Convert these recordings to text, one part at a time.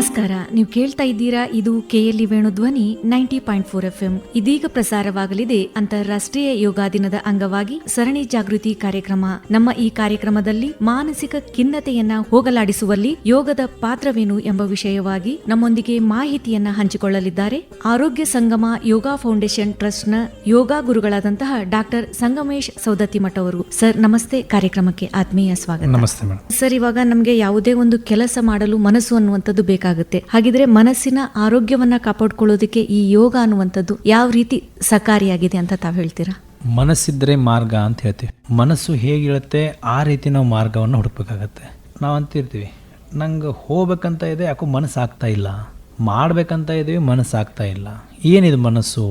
ನಮಸ್ಕಾರ ನೀವು ಕೇಳ್ತಾ ಇದ್ದೀರಾ ಇದು KLE Venudhwani ninety point four F M ಇದೀಗ ಪ್ರಸಾರವಾಗಲಿದೆ ಅಂತಾರಾಷ್ಟ್ರೀಯ ಯೋಗ ದಿನದ ಅಂಗವಾಗಿ ಸರಣಿ ಜಾಗೃತಿ ಕಾರ್ಯಕ್ರಮ. ನಮ್ಮ ಈ ಕಾರ್ಯಕ್ರಮದಲ್ಲಿ ಮಾನಸಿಕ ಖಿನ್ನತೆಯನ್ನ ಹೋಗಲಾಡಿಸುವಲ್ಲಿ ಯೋಗದ ಪಾತ್ರವೇನು ಎಂಬ ವಿಷಯವಾಗಿ ನಮ್ಮೊಂದಿಗೆ ಮಾಹಿತಿಯನ್ನ ಹಂಚಿಕೊಳ್ಳಲಿದ್ದಾರೆ. ಆರೋಗ್ಯ ಸಂಗಮ ಯೋಗ ಫೌಂಡೇಶನ್ ಟ್ರಸ್ಟ್ನ ಯೋಗ ಗುರುಗಳಾದಂತಹ ಡಾಕ್ಟರ್ ಸಂಗಮೇಶ್ ಸೌದತ್ತಿಮಠ್ ಅವರು. ಸರ್ ನಮಸ್ತೆ. ಕಾರ್ಯಕ್ರಮಕ್ಕೆ ಆತ್ಮೀಯ ಸ್ವಾಗತ. ನಮಸ್ತೆ ಸರ್ ಇವಾಗ ನಮಗೆ ಯಾವುದೇ ಒಂದು ಕೆಲಸ ಮಾಡಲು ಮನಸ್ಸು ಅನ್ನುವಂಥದ್ದು ಬೇಕಾಗುತ್ತೆ ಹಾಗಿದ್ರೆ ಮನಸ್ಸಿನ ಆರೋಗ್ಯವನ್ನ ಕಾಪಾಡ್ಕೊಳ್ಳೋದಕ್ಕೆ ಈ ಯೋಗ ಅನ್ನುವಂಥದ್ದು ಯಾವ ರೀತಿ ಸಕಾರಿಯಾಗಿದೆ ಅಂತ ತಾವು ಹೇಳ್ತೀರಾ? ಮನಸ್ಸಿದ್ರೆ ಮಾರ್ಗ ಅಂತ ಹೇಳ್ತೀವಿ. ಮನಸ್ಸು ಹೇಗಿರುತ್ತೆ ಆ ರೀತಿ ನಾವು ಮಾರ್ಗವನ್ನು ಹುಡುಕ್ಬೇಕಾಗತ್ತೆ. ನಾವು ಅಂತಿರ್ತೀವಿ, ನಂಗೆ ಹೋಗ್ಬೇಕಂತ ಇದೆ, ಯಾಕೋ ಮನಸ್ಸು ಆಗ್ತಾ ಇಲ್ಲ. ಮಾಡಬೇಕಂತ ಇದ್ದೀವಿ ಮನಸ್ಸು ಆಗ್ತಾ ಇಲ್ಲ. ಏನಿದು ಮನಸ್ಸು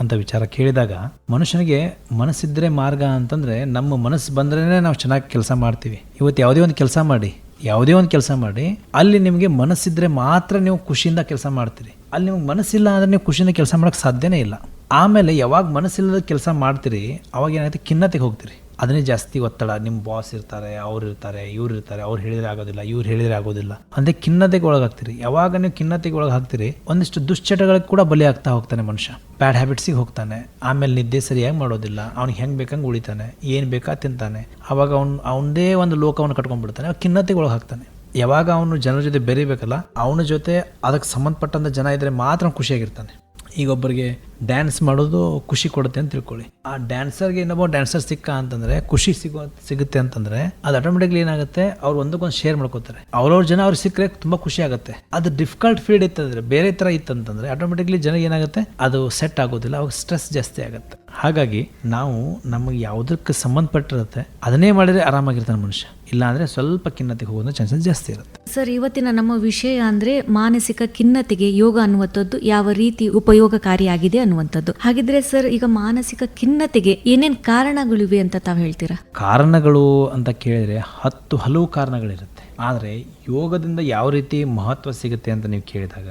ಅಂತ ವಿಚಾರ ಕೇಳಿದಾಗ, ಮನುಷ್ಯನಿಗೆ ಮನಸ್ಸಿದ್ರೆ ಮಾರ್ಗ ಅಂತಂದ್ರೆ ನಮ್ಮ ಮನಸ್ಸು ಬಂದ್ರೇ ನಾವು ಚೆನ್ನಾಗಿ ಕೆಲಸ ಮಾಡ್ತೀವಿ. ಇವತ್ತು ಯಾವುದೇ ಒಂದು ಕೆಲಸ ಮಾಡಿ ಯಾವುದೇ ಒಂದು ಕೆಲಸ ಮಾಡಿ, ಅಲ್ಲಿ ನಿಮಗೆ ಮನಸ್ಸಿದ್ರೆ ಮಾತ್ರ ನೀವು ಖುಷಿಯಿಂದ ಕೆಲಸ ಮಾಡ್ತೀರಿ. ಅಲ್ಲಿ ನಿಮ್ಗೆ ಮನಸ್ಸಿಲ್ಲ ಅಂದರೆ ನೀವು ಖುಷಿಯಿಂದ ಕೆಲಸ ಮಾಡೋಕ್ಕೆ ಸಾಧ್ಯನೇ ಇಲ್ಲ. ಆಮೇಲೆ ಯಾವಾಗ ಮನಸ್ಸಿಲ್ಲದ ಕೆಲಸ ಮಾಡ್ತೀರಿ, ಅವಾಗ ಏನಾಗುತ್ತೆ? ಖಿನ್ನತೆಗೆ ಹೋಗ್ತೀರಿ. ಅದನ್ನೇ ಜಾಸ್ತಿ ಒತ್ತಡ. ನಿಮ್ಮ ಬಾಸ್ ಇರ್ತಾರೆ, ಅವ್ರು ಇರ್ತಾರೆ, ಇವ್ರು ಇರ್ತಾರೆ, ಅವ್ರು ಹೇಳಿದ್ರೆ ಆಗೋದಿಲ್ಲ, ಇವ್ರು ಹೇಳಿದ್ರೆ ಆಗೋದಿಲ್ಲ. ಅಂದರೆ ಖಿನ್ನತೆಗೆ ಒಳಗಾಗ್ತೀರಿ. ಯಾವಾಗ ನೀವು ಖಿನ್ನತೆಗೆ ಒಳಗೆ ಹಾಕ್ತೀರಿ ಒಂದಿಷ್ಟು ದುಶ್ಚಟಗಳಿಗೆ ಕೂಡ ಬಲಿ ಆಗ್ತಾ ಹೋಗ್ತಾನೆ ಮನುಷ್ಯ. ಬ್ಯಾಡ್ ಹ್ಯಾಬಿಟ್ಸಿಗೆ ಹೋಗ್ತಾನೆ. ಆಮೇಲೆ ನಿದ್ದೆ ಸರಿಯಾಗಿ ಮಾಡೋದಿಲ್ಲ. ಅವ್ನಿಗೆ ಹೆಂಗೆ ಬೇಕಂಗೆ ಉಳಿತಾನೆ. ಏನು ಬೇಕಾ ತಿಂತಾನೆ. ಆವಾಗ ಅವ್ನು, ಅವನದೇ ಒಂದು ಲೋಕವನ್ನು ಕಟ್ಕೊಂಡ್ಬಿಡ್ತಾನೆ. ಖಿನ್ನತೆಗೆ ಹಾಕ್ತಾನೆ ಯಾವಾಗ ಅವನು ಜನರ ಜೊತೆ ಬೆರಿಬೇಕಲ್ಲ, ಅವನ ಜೊತೆ ಅದಕ್ಕೆ ಸಂಬಂಧಪಟ್ಟಂಥ ಜನ ಇದ್ದರೆ ಮಾತ್ರ ಖುಷಿಯಾಗಿರ್ತಾನೆ. ಈಗ ಒಬ್ಬರಿಗೆ ಡ್ಯಾನ್ಸ್ ಮಾಡೋದು ಖುಷಿ ಕೊಡುತ್ತೆ ಅಂತ ತಿಳ್ಕೊಳ್ಳಿ. ಆ ಡ್ಯಾನ್ಸರ್ಗೆ ಇನ್ನೊಬ್ಬ ಡ್ಯಾನ್ಸರ್ ಸಿಕ್ಕ ಅಂತಂದ್ರೆ, ಖುಷಿ ಸಿಗೋ, ಸಿಗುತ್ತೆ ಅಂತಂದ್ರೆ, ಅದು ಆಟೋಮೆಟಿಕ್ಲಿ ಏನಾಗುತ್ತೆ, ಅವ್ರು ಒಂದಕ್ಕೊಂದು ಶೇರ್ ಮಾಡ್ಕೋತಾರೆ. ಅವ್ರವ್ರ ಜನ ಅವ್ರು ಸಿಕ್ಕರೆ ತುಂಬಾ ಖುಷಿ ಆಗುತ್ತೆ. ಅದು ಡಿಫಿಕಲ್ಟ್ ಫೀಲ್ಡ್ ಇತ್ತಂದ್ರೆ, ಬೇರೆ ತರ ಇತ್ತಂತಂದ್ರೆ ಆಟೋಮೆಟಿಕ್ಲಿ ಜನ ಏನಾಗುತ್ತೆ, ಅದು ಸೆಟ್ ಆಗೋದಿಲ್ಲ, ಅವಾಗ ಸ್ಟ್ರೆಸ್ ಜಾಸ್ತಿ ಆಗುತ್ತೆ. ಹಾಗಾಗಿ ನಾವು ನಮಗೆ ಯಾವುದಕ್ಕೆ ಸಂಬಂಧಪಟ್ಟಿರುತ್ತೆ ಅದನ್ನೇ ಮಾಡಿದ್ರೆ ಆರಾಮಾಗಿರ್ತಾನೆ ಮನುಷ್ಯ. ಇಲ್ಲಾಂದರೆ ಸ್ವಲ್ಪ ಖಿನ್ನತೆಗೆ ಹೋಗೋ ಚಾನ್ಸಸ್ ಜಾಸ್ತಿ ಇರುತ್ತೆ. ಸರ್ ಇವತ್ತಿನ ನಮ್ಮ ವಿಷಯ ಅಂದ್ರೆ ಮಾನಸಿಕ ಖಿನ್ನತೆಗೆ ಯೋಗ ಅನ್ನುವಂಥದ್ದು ಯಾವ ರೀತಿ ಉಪಯೋಗಕಾರಿಯಾಗಿದೆ ಅನ್ನುವಂಥದ್ದು. ಹಾಗಿದ್ರೆ ಸರ್ ಈಗ ಮಾನಸಿಕ ಖಿನ್ನತೆಗೆ ಏನೇನು ಕಾರಣಗಳಿವೆ ಅಂತ ತಾವು ಹೇಳ್ತೀರಾ? ಕಾರಣಗಳು ಅಂತ ಕೇಳಿದ್ರೆ ಹತ್ತು ಹಲವು ಕಾರಣಗಳಿರುತ್ತೆ. ಆದರೆ ಯೋಗದಿಂದ ಯಾವ ರೀತಿ ಮಹತ್ವ ಸಿಗುತ್ತೆ ಅಂತ ನೀವು ಕೇಳಿದಾಗ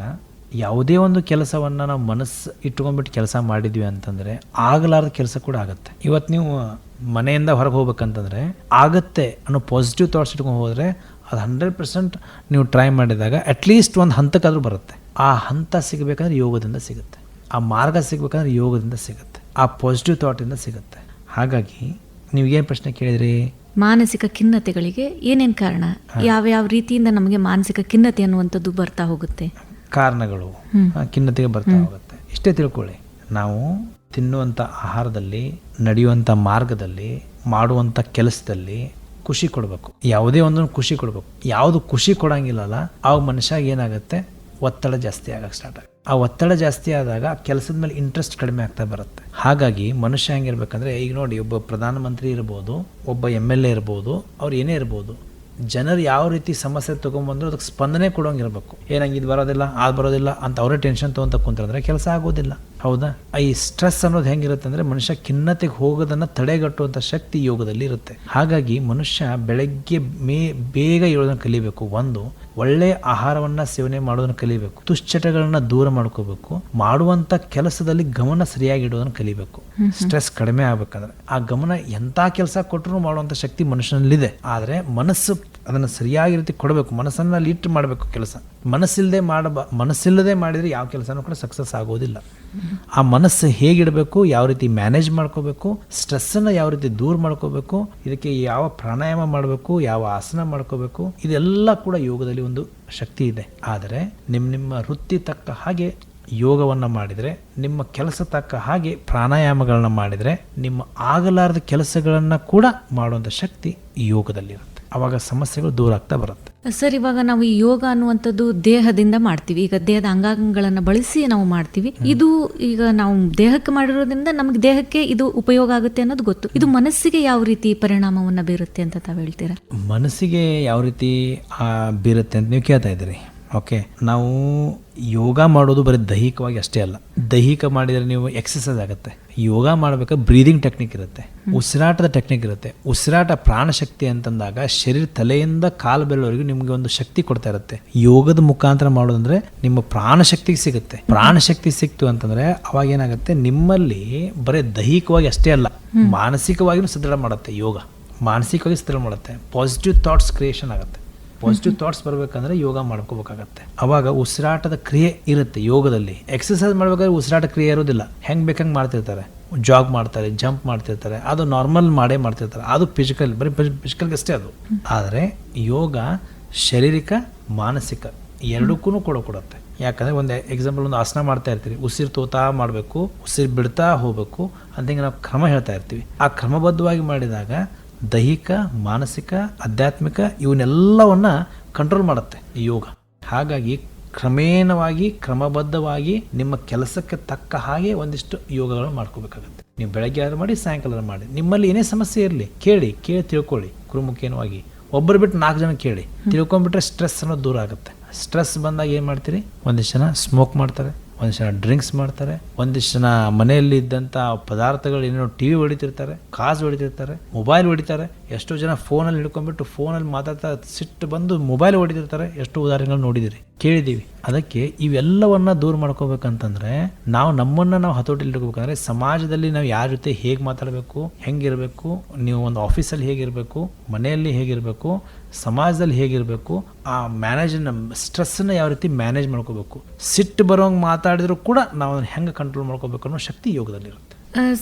ಯಾವುದೇ ಒಂದು ಕೆಲಸವನ್ನು ನಾವು ಮನಸ್ಸು ಇಟ್ಕೊಂಡ್ಬಿಟ್ಟು ಕೆಲಸ ಮಾಡಿದ್ವಿ ಅಂತಂದರೆ ಆಗಲಾರದ ಕೆಲಸ ಕೂಡ ಆಗುತ್ತೆ. ಇವತ್ತು ನೀವು ಮನೆಯಿಂದ ಹೊರಗೆ ಹೋಗ್ಬೇಕಂತಂದರೆ ಆಗತ್ತೆ ಅನ್ನೋ ಪಾಸಿಟಿವ್ ಥಾಟ್ಸ್ ಇಟ್ಕೊಂಡು ಹೋದರೆ ಅದು ಹಂಡ್ರೆಡ್ ಪರ್ಸೆಂಟ್ ನೀವು ಟ್ರೈ ಮಾಡಿದಾಗ ಅಟ್ಲೀಸ್ಟ್ ಒಂದು ಹಂತಕ್ಕಾದರೂ ಬರುತ್ತೆ. ಆ ಹಂತ ಸಿಗಬೇಕಂದ್ರೆ ಯೋಗದಿಂದ ಸಿಗುತ್ತೆ. ಆ ಮಾರ್ಗ ಸಿಗಬೇಕಂದ್ರೆ ಯೋಗದಿಂದ ಸಿಗುತ್ತೆ. ಆ ಪಾಸಿಟಿವ್ ಥಾಟಿಂದ ಸಿಗುತ್ತೆ. ಹಾಗಾಗಿ ನೀವು ಏನು ಪ್ರಶ್ನೆ ಕೇಳಿದ್ರಿ? ಮಾನಸಿಕ ಖಿನ್ನತೆಗಳಿಗೆ ಏನೇನು ಕಾರಣ? ಯಾವ ಯಾವ ರೀತಿಯಿಂದ ನಮಗೆ ಮಾನಸಿಕ ಖಿನ್ನತೆ ಅನ್ನುವಂಥದ್ದು ಬರ್ತಾ ಹೋಗುತ್ತೆ? ಕಾರಣಗಳು ಖಿನ್ನತೆಗೆ ಬರ್ತಾ ಹೋಗುತ್ತೆ. ಇಷ್ಟೇ ತಿಳ್ಕೊಳ್ಳಿ. ನಾವು ತಿನ್ನುವಂಥ ಆಹಾರದಲ್ಲಿ ನಡೆಯುವಂಥ ಮಾರ್ಗದಲ್ಲಿ ಮಾಡುವಂಥ ಕೆಲಸದಲ್ಲಿ ಖುಷಿ ಕೊಡಬೇಕು. ಯಾವುದೇ ಒಂದನ್ನು ಖುಷಿ ಕೊಡಬೇಕು. ಯಾವುದು ಖುಷಿ ಕೊಡಂಗಿಲ್ಲಲ್ಲ ಆ ಮನುಷ್ಯ ಏನಾಗುತ್ತೆ? ಒತ್ತಡ ಜಾಸ್ತಿ ಆಗಕ್ಕೆ ಸ್ಟಾರ್ಟ್ ಆಗುತ್ತೆ. ಆ ಒತ್ತಡ ಜಾಸ್ತಿ ಆದಾಗ ಕೆಲಸದ ಮೇಲೆ ಇಂಟ್ರೆಸ್ಟ್ ಕಡಿಮೆ ಆಗ್ತಾ ಬರುತ್ತೆ. ಹಾಗಾಗಿ ಮನುಷ್ಯ ಹೆಂಗಿರ್ಬೇಕಂದ್ರೆ ಈಗ ನೋಡಿ ಒಬ್ಬ ಪ್ರಧಾನಮಂತ್ರಿ ಇರ್ಬೋದು ಒಬ್ಬ ಎಂ ಎಲ್ ಎ ಇರ್ಬೋದು ಅವ್ರು ಏನೇ ಇರ್ಬೋದು ಜನರು ಯಾವ ರೀತಿ ಸಮಸ್ಯೆ ತೊಗೊಂಬಂದ್ರು ಅದಕ್ಕೆ ಸ್ಪಂದನೆ ಕೊಡೋಂಗಿರ್ಬೇಕು. ಏನಂಗೆ ಇದು ಬರೋದಿಲ್ಲ ಅದು ಬರೋದಿಲ್ಲ ಅಂತ ಅವರೇ ಟೆನ್ಷನ್ ತೊಗೊಂತ ಕುಂತ್ರಂದ್ರೆ ಕೆಲಸ ಆಗೋದಿಲ್ಲ. ಹೌದಾ? ಈ ಸ್ಟ್ರೆಸ್ ಅನ್ನೋದು ಹೆಂಗಿರುತ್ತೆ ಅಂದ್ರೆ ಮನುಷ್ಯ ಖಿನ್ನತೆಗೆ ಹೋಗೋದನ್ನ ತಡೆಗಟ್ಟುವಂಥ ಶಕ್ತಿ ಯೋಗದಲ್ಲಿ ಇರುತ್ತೆ. ಹಾಗಾಗಿ ಮನುಷ್ಯ ಬೆಳಗ್ಗೆ ಮೇ ಬೇಗ ಏಳೋದನ್ನು ಕಲಿಬೇಕು. ಒಂದು ಒಳ್ಳೆ ಆಹಾರವನ್ನ ಸೇವನೆ ಮಾಡೋದನ್ನ ಕಲಿಬೇಕು. ದುಶ್ಚಟಗಳನ್ನ ದೂರ ಮಾಡ್ಕೋಬೇಕು. ಮಾಡುವಂತ ಕೆಲಸದಲ್ಲಿ ಗಮನ ಸರಿಯಾಗಿ ಇಡೋದನ್ನ ಕಲಿಬೇಕು. ಸ್ಟ್ರೆಸ್ ಕಡಿಮೆ ಆಗ್ಬೇಕಂದ್ರೆ. ಆ ಗಮನ ಎಂತ ಕೆಲಸ ಕೊಟ್ಟರು ಮಾಡುವಂತ ಶಕ್ತಿ ಮನುಷ್ಯನಲ್ಲಿದೆ. ಆದ್ರೆ ಮನಸ್ಸು ಅದನ್ನ ಸರಿಯಾಗಿ ರೀತಿ ಕೊಡಬೇಕು, ಮನಸ್ಸನ್ನು ಲಿಟ್ ಮಾಡಬೇಕು ಕೆಲಸ. ಮನಸ್ಸಿಲ್ಲದೆ ಮಾಡಬ, ಮನಸ್ಸಿಲ್ಲದೆ ಮಾಡಿದರೆ ಯಾವ ಕೆಲಸನೂ ಕೂಡ ಸಕ್ಸಸ್ ಆಗೋದಿಲ್ಲ. ಆ ಮನಸ್ಸು ಹೇಗಿಡಬೇಕು, ಯಾವ ರೀತಿ ಮ್ಯಾನೇಜ್ ಮಾಡ್ಕೋಬೇಕು ಸ್ಟ್ರೆಸ್ಸನ್ನು ಯಾವ ರೀತಿ ದೂರ ಮಾಡ್ಕೋಬೇಕು, ಇದಕ್ಕೆ ಯಾವ ಪ್ರಾಣಾಯಾಮ ಮಾಡಬೇಕು, ಯಾವ ಆಸನ ಮಾಡ್ಕೋಬೇಕು, ಇದೆಲ್ಲ ಕೂಡ ಯೋಗದಲ್ಲಿ ಒಂದು ಶಕ್ತಿ ಇದೆ. ಆದರೆ ನಿಮ್ಮ ನಿಮ್ಮ ವೃತ್ತಿ ತಕ್ಕ ಹಾಗೆ ಯೋಗವನ್ನು ಮಾಡಿದರೆ, ನಿಮ್ಮ ಕೆಲಸ ತಕ್ಕ ಹಾಗೆ ಪ್ರಾಣಾಯಾಮಗಳನ್ನ ಮಾಡಿದರೆ, ನಿಮ್ಮ ಆಗಲಾರದ ಕೆಲಸಗಳನ್ನು ಕೂಡ ಮಾಡುವಂಥ ಶಕ್ತಿ ಯೋಗದಲ್ಲಿರುತ್ತೆ. ಅವಾಗ ಸಮಸ್ಯೆಗಳು ದೂರ ಆಗ್ತಾ ಬರುತ್ತೆ. ಸರ್ ಇವಾಗ ನಾವು ಈ ಯೋಗ ಅನ್ನುವಂಥದ್ದು ದೇಹದಿಂದ ಮಾಡ್ತೀವಿ. ಈಗ ದೇಹದ ಅಂಗಾಂಗಗಳನ್ನು ಬಳಸಿ ನಾವು ಮಾಡ್ತೀವಿ. ಇದು ಈಗ ನಾವು ದೇಹಕ್ಕೆ ಮಾಡಿರೋದ್ರಿಂದ ನಮ್ಗೆ ದೇಹಕ್ಕೆ ಇದು ಉಪಯೋಗ ಆಗುತ್ತೆ ಅನ್ನೋದು ಗೊತ್ತು. ಇದು ಮನಸ್ಸಿಗೆ ಯಾವ ರೀತಿ ಪರಿಣಾಮವನ್ನ ಬೀರುತ್ತೆ ಅಂತ ತಾವು ಹೇಳ್ತೀರಾ? ಮನಸ್ಸಿಗೆ ಯಾವ ರೀತಿ ಆ, ಬೀರುತ್ತೆ ಅಂತ ನೀವು ಕೇಳ್ತಾ ಇದ್ದೀರಿ. ಓಕೆ ನಾವು ಯೋಗ ಮಾಡೋದು ಬರೀ ದೈಹಿಕವಾಗಿ ಅಷ್ಟೇ ಅಲ್ಲ ದೈಹಿಕ ಮಾಡಿದರೆ ನೀವು ಎಕ್ಸಸೈಸ್ ಆಗುತ್ತೆ. ಯೋಗ ಮಾಡಬೇಕಾದ್ರೆ ಬ್ರೀದಿಂಗ್ ಟೆಕ್ನಿಕ್ ಇರುತ್ತೆ ಉಸಿರಾಟದ ಟೆಕ್ನಿಕ್ ಇರುತ್ತೆ. ಉಸಿರಾಟ ಪ್ರಾಣಶಕ್ತಿ ಅಂತಂದಾಗ ಶರೀರ ತಲೆಯಿಂದ ಕಾಲು ಬೆರಳವರೆಗೂ ನಿಮಗೆ ಒಂದು ಶಕ್ತಿ ಕೊಡ್ತಾ ಇರುತ್ತೆ. ಯೋಗದ ಮುಖಾಂತರ ಮಾಡೋದಂದ್ರೆ ನಿಮ್ಮ ಪ್ರಾಣಶಕ್ತಿಗೆ ಸಿಗುತ್ತೆ. ಪ್ರಾಣಶಕ್ತಿ ಸಿಕ್ತು ಅಂತಂದ್ರೆ ಅವಾಗ ಏನಾಗುತ್ತೆ ನಿಮ್ಮಲ್ಲಿ ಬರೀ ದೈಹಿಕವಾಗಿ ಅಷ್ಟೇ ಅಲ್ಲ ಮಾನಸಿಕವಾಗಿಯೂ ಸದೃಢ ಮಾಡುತ್ತೆ ಯೋಗ. ಮಾನಸಿಕವಾಗಿ ಸದೃಢ ಮಾಡುತ್ತೆ. ಪಾಸಿಟಿವ್ ಥಾಟ್ಸ್ ಕ್ರಿಯೇಷನ್ ಆಗುತ್ತೆ. ಪಾಸಿಟಿವ್ ಥಾಟ್ಸ್ ಬರಬೇಕಂದ್ರೆ ಯೋಗ ಮಾಡ್ಕೋಬೇಕಾಗತ್ತೆ. ಅವಾಗ ಉಸಿರಾಟದ ಕ್ರಿಯೆ ಇರುತ್ತೆ ಯೋಗದಲ್ಲಿ. ಎಕ್ಸಸೈಸ್ ಮಾಡ್ಬೇಕಾದ್ರೆ ಉಸಿರಾಟ ಕ್ರಿಯೆ ಇರೋದಿಲ್ಲ. ಹೆಂಗ್ ಬೇಕಂಗೆ ಮಾಡ್ತಿರ್ತಾರೆ. ಜಾಗ್ ಮಾಡ್ತಾರೆ ಜಂಪ್ ಮಾಡ್ತಿರ್ತಾರೆ. ಅದು ನಾರ್ಮಲ್ ಮಾಡೇ ಮಾಡ್ತಿರ್ತಾರೆ. ಅದು ಫಿಸಿಕಲ್ ಬರೀ ಫಿಸಿಕಲ್ಗೆ ಅಷ್ಟೇ ಅದು. ಆದರೆ ಯೋಗ ಶಾರೀರಿಕ, ಮಾನಸಿಕ ಎರಡಕ್ಕೂ ಕೂಡ ಕೊಡುತ್ತೆ. ಯಾಕಂದ್ರೆ ಒಂದು ಎಕ್ಸಾಂಪಲ್ ಒಂದು ಆಸನ ಮಾಡ್ತಾ ಇರ್ತೀವಿ ಉಸಿರು ತೋತಾ ಮಾಡಬೇಕು, ಉಸಿರು ಬಿಡ್ತಾ ಹೋಗಬೇಕು ಅಂತ ಹಿಂಗೆ ನಾವು ಕ್ರಮ ಹೇಳ್ತಾ ಇರ್ತೀವಿ. ಆ ಕ್ರಮಬದ್ಧವಾಗಿ ಮಾಡಿದಾಗ ದೈಹಿಕ ಮಾನಸಿಕ ಆಧ್ಯಾತ್ಮಿಕ ಇವನ್ನೆಲ್ಲವನ್ನು ಕಂಟ್ರೋಲ್ ಮಾಡುತ್ತೆ ಈ ಯೋಗ. ಹಾಗಾಗಿ ಕ್ರಮೇಣವಾಗಿ ಕ್ರಮಬದ್ಧವಾಗಿ ನಿಮ್ಮ ಕೆಲಸಕ್ಕೆ ತಕ್ಕ ಹಾಗೆ ಒಂದಿಷ್ಟು ಯೋಗಗಳನ್ನು ಮಾಡ್ಕೋಬೇಕಾಗತ್ತೆ. ನೀವು ಬೆಳಗ್ಗೆ ಆದ್ರೂ ಮಾಡಿ ಸಾಯಂಕಾಲ ಮಾಡಿ. ನಿಮ್ಮಲ್ಲಿ ಏನೇ ಸಮಸ್ಯೆ ಇರಲಿ ಕೇಳಿ ಕೇಳಿ ತಿಳ್ಕೊಳ್ಳಿ. ಗುರುಮುಖೇನವಾಗಿ ಒಬ್ಬರು ಬಿಟ್ಟು ನಾಲ್ಕು ಜನ ಕೇಳಿ. ತಿಳ್ಕೊಂಡ್ಬಿಟ್ರೆ ಸ್ಟ್ರೆಸ್ ಅನ್ನೋದು ದೂರ ಆಗುತ್ತೆ. ಸ್ಟ್ರೆಸ್ ಬಂದಾಗ ಏನು ಮಾಡ್ತೀರಿ? ಒಂದಿಷ್ಟು ಜನ ಸ್ಮೋಕ್ ಮಾಡ್ತಾರೆ. ಒಂದಿಷ್ಟು ಜನ ಡ್ರಿಂಕ್ಸ್ ಮಾಡ್ತಾರೆ ಒಂದಿಷ್ಟು ಜನ ಮನೆಯಲ್ಲಿ ಇದ್ದಂಥ ಪದಾರ್ಥಗಳು ಏನೇನೋ ಟಿ ವಿ ಹೊಡಿತಿರ್ತಾರೆ ಕಾಸು ಹೊಡಿತಿರ್ತಾರೆ ಮೊಬೈಲ್ ಹೊಡಿತಾರೆ, ಎಷ್ಟೋ ಜನ ಫೋನಲ್ಲಿ ಹಿಡ್ಕೊಂಡ್ಬಿಟ್ಟು ಫೋನಲ್ಲಿ ಮಾತಾಡ್ತಾ ಸಿಟ್ಟು ಬಂದು ಮೊಬೈಲ್ ಹೊಡಿತಿರ್ತಾರೆ. ಎಷ್ಟೋ ಉದಾಹರಣೆಗಳು ನೋಡಿದಿರಿ ಕೇಳಿದ್ದೀವಿ ಅದಕ್ಕೆ ಇವೆಲ್ಲವನ್ನ ದೂರ ಮಾಡ್ಕೋಬೇಕಂತಂದ್ರೆ ನಾವು ನಮ್ಮನ್ನ ನಾವು ಹತೋಟಿಲಿ ಇಟ್ಕೋಬೇಕಂದ್ರೆ ಸಮಾಜದಲ್ಲಿ ನಾವು ಯಾರ ಜೊತೆ ಹೇಗೆ ಮಾತಾಡಬೇಕು, ಹೆಂಗಿರಬೇಕು, ನೀವು ಒಂದು ಆಫೀಸಲ್ಲಿ ಹೇಗಿರಬೇಕು, ಮನೆಯಲ್ಲಿ ಹೇಗಿರಬೇಕು ಸಮಾಜದಲ್ಲಿ ಹೇಗಿರಬೇಕು, ಆ ಮ್ಯಾನೇಜ್ ಸ್ಟ್ರೆಸ್ಸನ್ನ ಯಾವ ರೀತಿ ಮ್ಯಾನೇಜ್ ಮಾಡ್ಕೋಬೇಕು ಸಿಟ್ಟು ಬರೋಂಗೆ ಮಾತಾಡಿದ್ರು ಕೂಡ ನಾವು ಅದನ್ನು ಹೆಂಗೆ ಕಂಟ್ರೋಲ್ ಮಾಡ್ಕೋಬೇಕು ಅನ್ನೋ ಶಕ್ತಿ ಯೋಗದಲ್ಲಿರುತ್ತೆ.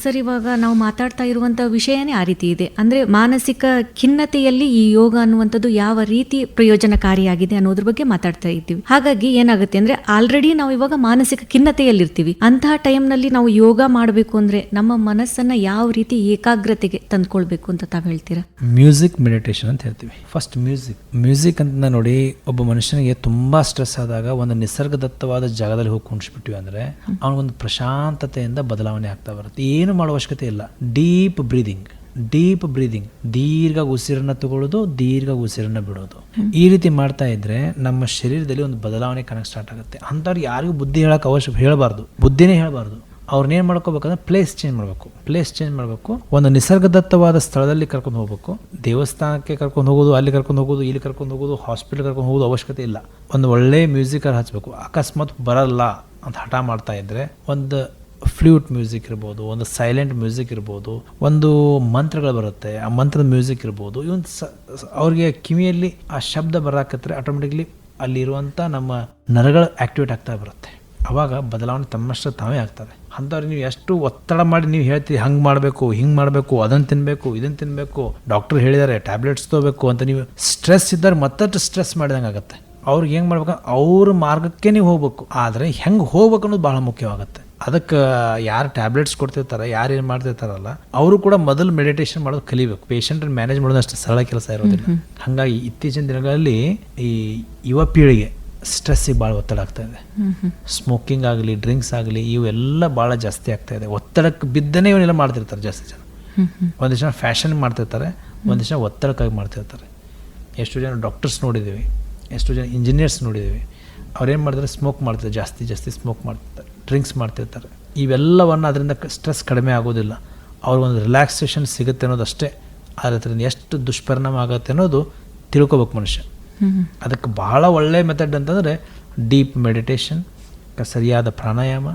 ಸರ್ ಇವಾಗ ನಾವು ಮಾತಾಡ್ತಾ ಇರುವಂಥ ವಿಷಯನೇ ಆ ರೀತಿ ಇದೆ. ಅಂದ್ರೆ ಮಾನಸಿಕ ಖಿನ್ನತೆಯಲ್ಲಿ ಈ ಯೋಗ ಅನ್ನುವಂಥದ್ದು ಯಾವ ರೀತಿ ಪ್ರಯೋಜನಕಾರಿಯಾಗಿದೆ ಅನ್ನೋದ್ರ ಬಗ್ಗೆ ಮಾತಾಡ್ತಾ ಇದ್ದೀವಿ. ಹಾಗಾಗಿ ಏನಾಗುತ್ತೆ ಅಂದ್ರೆ ಆಲ್ರೆಡಿ ನಾವು ಇವಾಗ ಮಾನಸಿಕ ಖಿನ್ನತೆಯಲ್ಲಿರ್ತೀವಿ. ಅಂತಹ ಟೈಮ್ನಲ್ಲಿ ನಾವು ಯೋಗ ಮಾಡಬೇಕು ಅಂದ್ರೆ ನಮ್ಮ ಮನಸ್ಸನ್ನ ಯಾವ ರೀತಿ ಏಕಾಗ್ರತೆಗೆ ತಂದ್ಕೊಳ್ಬೇಕು ಅಂತ ತಾವು ಹೇಳ್ತೀರಾ? ಮ್ಯೂಸಿಕ್ ಮೆಡಿಟೇಷನ್ ಅಂತ ಹೇಳ್ತೀವಿ. ಫಸ್ಟ್ ಮ್ಯೂಸಿಕ್ ಮ್ಯೂಸಿಕ್ ಅಂತ ನೋಡಿ ಒಬ್ಬ ಮನುಷ್ಯನಿಗೆ ತುಂಬಾ ಸ್ಟ್ರೆಸ್ ಆದಾಗ ಒಂದು ನಿಸರ್ಗದತ್ತವಾದ ಜಾಗದಲ್ಲಿ ಹೋಗಿ ಕುಣಿಸ್ಬಿಟ್ಟಿವಿ ಅಂದ್ರೆ ಅವನಿಗೊಂದು ಪ್ರಶಾಂತತೆಯಿಂದ ಬದಲಾವಣೆ ಆಗ್ತಾ ಬರುತ್ತೆ. ಏನು ಮಾಡೋ ಅವಶ್ಯಕತೆ ಇಲ್ಲ. ಡೀಪ್ ಬ್ರೀದಿಂಗ್ ಡೀಪ್ ಬ್ರೀದಿಂಗ್ ದೀರ್ಘ ಉಸಿರನ್ನ ತಗೊಳ್ಳೋದು, ದೀರ್ಘ ಉಸಿರನ್ನ ಬಿಡೋದು. ಈ ರೀತಿ ಮಾಡ್ತಾ ಇದ್ರೆ ನಮ್ಮ ಶರೀರದಲ್ಲಿ ಒಂದು ಬದಲಾವಣೆ ಕಾಣಕ್ಕೆ ಸ್ಟಾರ್ಟ್ ಆಗುತ್ತೆ. ಅಂಥವ್ರಿಗೆ ಯಾರಿಗೂ ಬುದ್ಧಿ ಹೇಳಕ್ ಅವಶ್ಯ, ಹೇಳಬಾರ್ದು. ಬುದ್ಧಿನೇ ಹೇಳಬಾರ್ದು. ಅವ್ರನ್ನೇನು ಮಾಡ್ಕೋಬೇಕಂದ್ರೆ ಪ್ಲೇಸ್ ಚೇಂಜ್ ಮಾಡಬೇಕು. ಪ್ಲೇಸ್ ಚೇಂಜ್ ಮಾಡಬೇಕು. ಒಂದು ನಿಸರ್ಗದತ್ತವಾದ ಸ್ಥಳದಲ್ಲಿ ಕರ್ಕೊಂಡು ಹೋಗ್ಬೇಕು. ದೇವಸ್ಥಾನಕ್ಕೆ ಕರ್ಕೊಂಡು ಹೋಗೋದು, ಅಲ್ಲಿ ಕರ್ಕೊಂಡು ಹೋಗೋದು, ಇಲ್ಲಿ ಕರ್ಕೊಂಡು ಹೋಗೋದು ಹಾಸ್ಪಿಟಲ್ ಕರ್ಕೊಂಡು ಹೋಗೋದು ಅವಶ್ಯಕತೆ ಇಲ್ಲ. ಒಂದು ಒಳ್ಳೆ ಮ್ಯೂಸಿಕರ್ ಹಚ್ಚಬೇಕು ಅಕಸ್ಮಾತ್ ಬರಲ್ಲ ಅಂತ ಹಠ ಮಾಡ್ತಾ ಇದ್ರೆ ಒಂದು ಫ್ಲೂಟ್ ಮ್ಯೂಸಿಕ್ ಇರ್ಬೋದು, ಒಂದು ಸೈಲೆಂಟ್ ಮ್ಯೂಸಿಕ್ ಇರ್ಬೋದು, ಒಂದು ಮಂತ್ರಗಳು ಬರುತ್ತೆ, ಆ ಮಂತ್ರದ ಮ್ಯೂಸಿಕ್ ಇರ್ಬೋದು, ಇವನ್ ಸ- ಅವ್ರಿಗೆ ಕಿವಿಯಲ್ಲಿ ಆ ಶಬ್ದ ಬರಾಕತ್ರೆ ಆಟೋಮೆಟಿಕ್ಲಿ ಅಲ್ಲಿರುವಂಥ ನಮ್ಮ ನರಗಳು ಆಕ್ಟಿವೇಟ್ ಆಗ್ತಾ ಬರುತ್ತೆ. ಅವಾಗ ಬದಲಾವಣೆ ತಮ್ಮಷ್ಟು ತಾವೇ ಆಗ್ತವೆ. ಅಂಥವ್ರಿಗೆ ನೀವು ಎಷ್ಟು ಒತ್ತಡ ಮಾಡಿ ನೀವು ಹೇಳ್ತೀರಿ, ಹಂಗೆ ಮಾಡಬೇಕು, ಹಿಂಗೆ ಮಾಡಬೇಕು, ಅದನ್ನು ತಿನ್ನಬೇಕು ಇದನ್ನು ತಿನ್ನಬೇಕು ಡಾಕ್ಟರ್ ಹೇಳಿದ್ದಾರೆ ಟ್ಯಾಬ್ಲೆಟ್ಸ್ ತೊಗೋಬೇಕು ಅಂತ ನೀವು ಸ್ಟ್ರೆಸ್ ಇದ್ದರೆ ಮತ್ತಷ್ಟು ಸ್ಟ್ರೆಸ್ ಮಾಡಿದಂಗೆ ಆಗುತ್ತೆ. ಅವ್ರಿಗೆ ಹೆಂಗೆ ಮಾಡ್ಬೇಕು? ಅವ್ರ ಮಾರ್ಗಕ್ಕೆ ನೀವು ಹೋಗ್ಬೇಕು. ಆದರೆ ಹೆಂಗೆ ಹೋಗ್ಬೇಕು ಅನ್ನೋದು ಭಾಳ ಮುಖ್ಯವಾಗುತ್ತೆ. ಅದಕ್ಕೆ ಯಾರು ಟ್ಯಾಬ್ಲೆಟ್ಸ್ ಕೊಡ್ತಿರ್ತಾರೆ ಯಾರು ಏನು ಮಾಡ್ತಿರ್ತಾರಲ್ಲ ಅವರು ಕೂಡ ಮೊದಲು ಮೆಡಿಟೇಷನ್ ಮಾಡೋದು ಕಲಿಬೇಕು. ಪೇಷಂಟ್ ಮ್ಯಾನೇಜ್ ಮಾಡೋದು ಅಷ್ಟು ಸರಳ ಕೆಲಸ ಇರೋದಿಲ್ಲ. ಹಾಗಾಗಿ ಇತ್ತೀಚಿನ ದಿನಗಳಲ್ಲಿ ಈ ಯುವ ಪೀಳಿಗೆ ಸ್ಟ್ರೆಸ್ಸಿಗೆ ಭಾಳ ಒತ್ತಡ ಆಗ್ತಾ ಇದೆ. ಸ್ಮೋಕಿಂಗ್ ಆಗಲಿ ಡ್ರಿಂಕ್ಸ್ ಆಗಲಿ ಇವೆಲ್ಲ ಭಾಳ ಜಾಸ್ತಿ ಆಗ್ತಾ ಇದೆ. ಒತ್ತಡಕ್ಕೆ ಬಿದ್ದನೇ ಇವನ್ನೆಲ್ಲ ಮಾಡ್ತಿರ್ತಾರೆ ಜಾಸ್ತಿ ಜನ. ಒಂದಿಷ್ಟು ಜನ ಫ್ಯಾಷನ್ ಮಾಡ್ತಿರ್ತಾರೆ ಒಂದಿಷ್ಟು ಜನ ಒತ್ತಡಕ್ಕಾಗಿ ಮಾಡ್ತಿರ್ತಾರೆ. ಎಷ್ಟು ಜನ ಡಾಕ್ಟರ್ಸ್ ನೋಡಿದ್ದೀವಿ ಎಷ್ಟು ಜನ ಇಂಜಿನಿಯರ್ಸ್ ನೋಡಿದ್ದೀವಿ ಅವ್ರೇನು ಮಾಡ್ತಾರೆ ಸ್ಮೋಕ್ ಮಾಡ್ತಾರೆ ಜಾಸ್ತಿ ಜಾಸ್ತಿ ಸ್ಮೋಕ್ ಮಾಡ್ತಿರ್ತಾರೆ. ಡ್ರಿಂಕ್ಸ್ ಮಾಡ್ತಿರ್ತಾರೆ. ಇವೆಲ್ಲವನ್ನು ಅದರಿಂದ ಸ್ಟ್ರೆಸ್ ಕಡಿಮೆ ಆಗೋದಿಲ್ಲ. ಅವ್ರಿಗೊಂದು ರಿಲ್ಯಾಕ್ಸೇಷನ್ ಸಿಗುತ್ತೆ ಅನ್ನೋದಷ್ಟೇ. ಅದರಿಂದ ಎಷ್ಟು ದುಷ್ಪರಿಣಾಮ ಆಗುತ್ತೆ ಅನ್ನೋದು ತಿಳ್ಕೊಬೇಕು ಮನುಷ್ಯ. ಅದಕ್ಕೆ ಭಾಳ ಒಳ್ಳೆ ಮೆಥಡ್ ಅಂತಂದರೆ ಡೀಪ್ ಮೆಡಿಟೇಷನ್ ಸರಿಯಾದ ಪ್ರಾಣಾಯಾಮ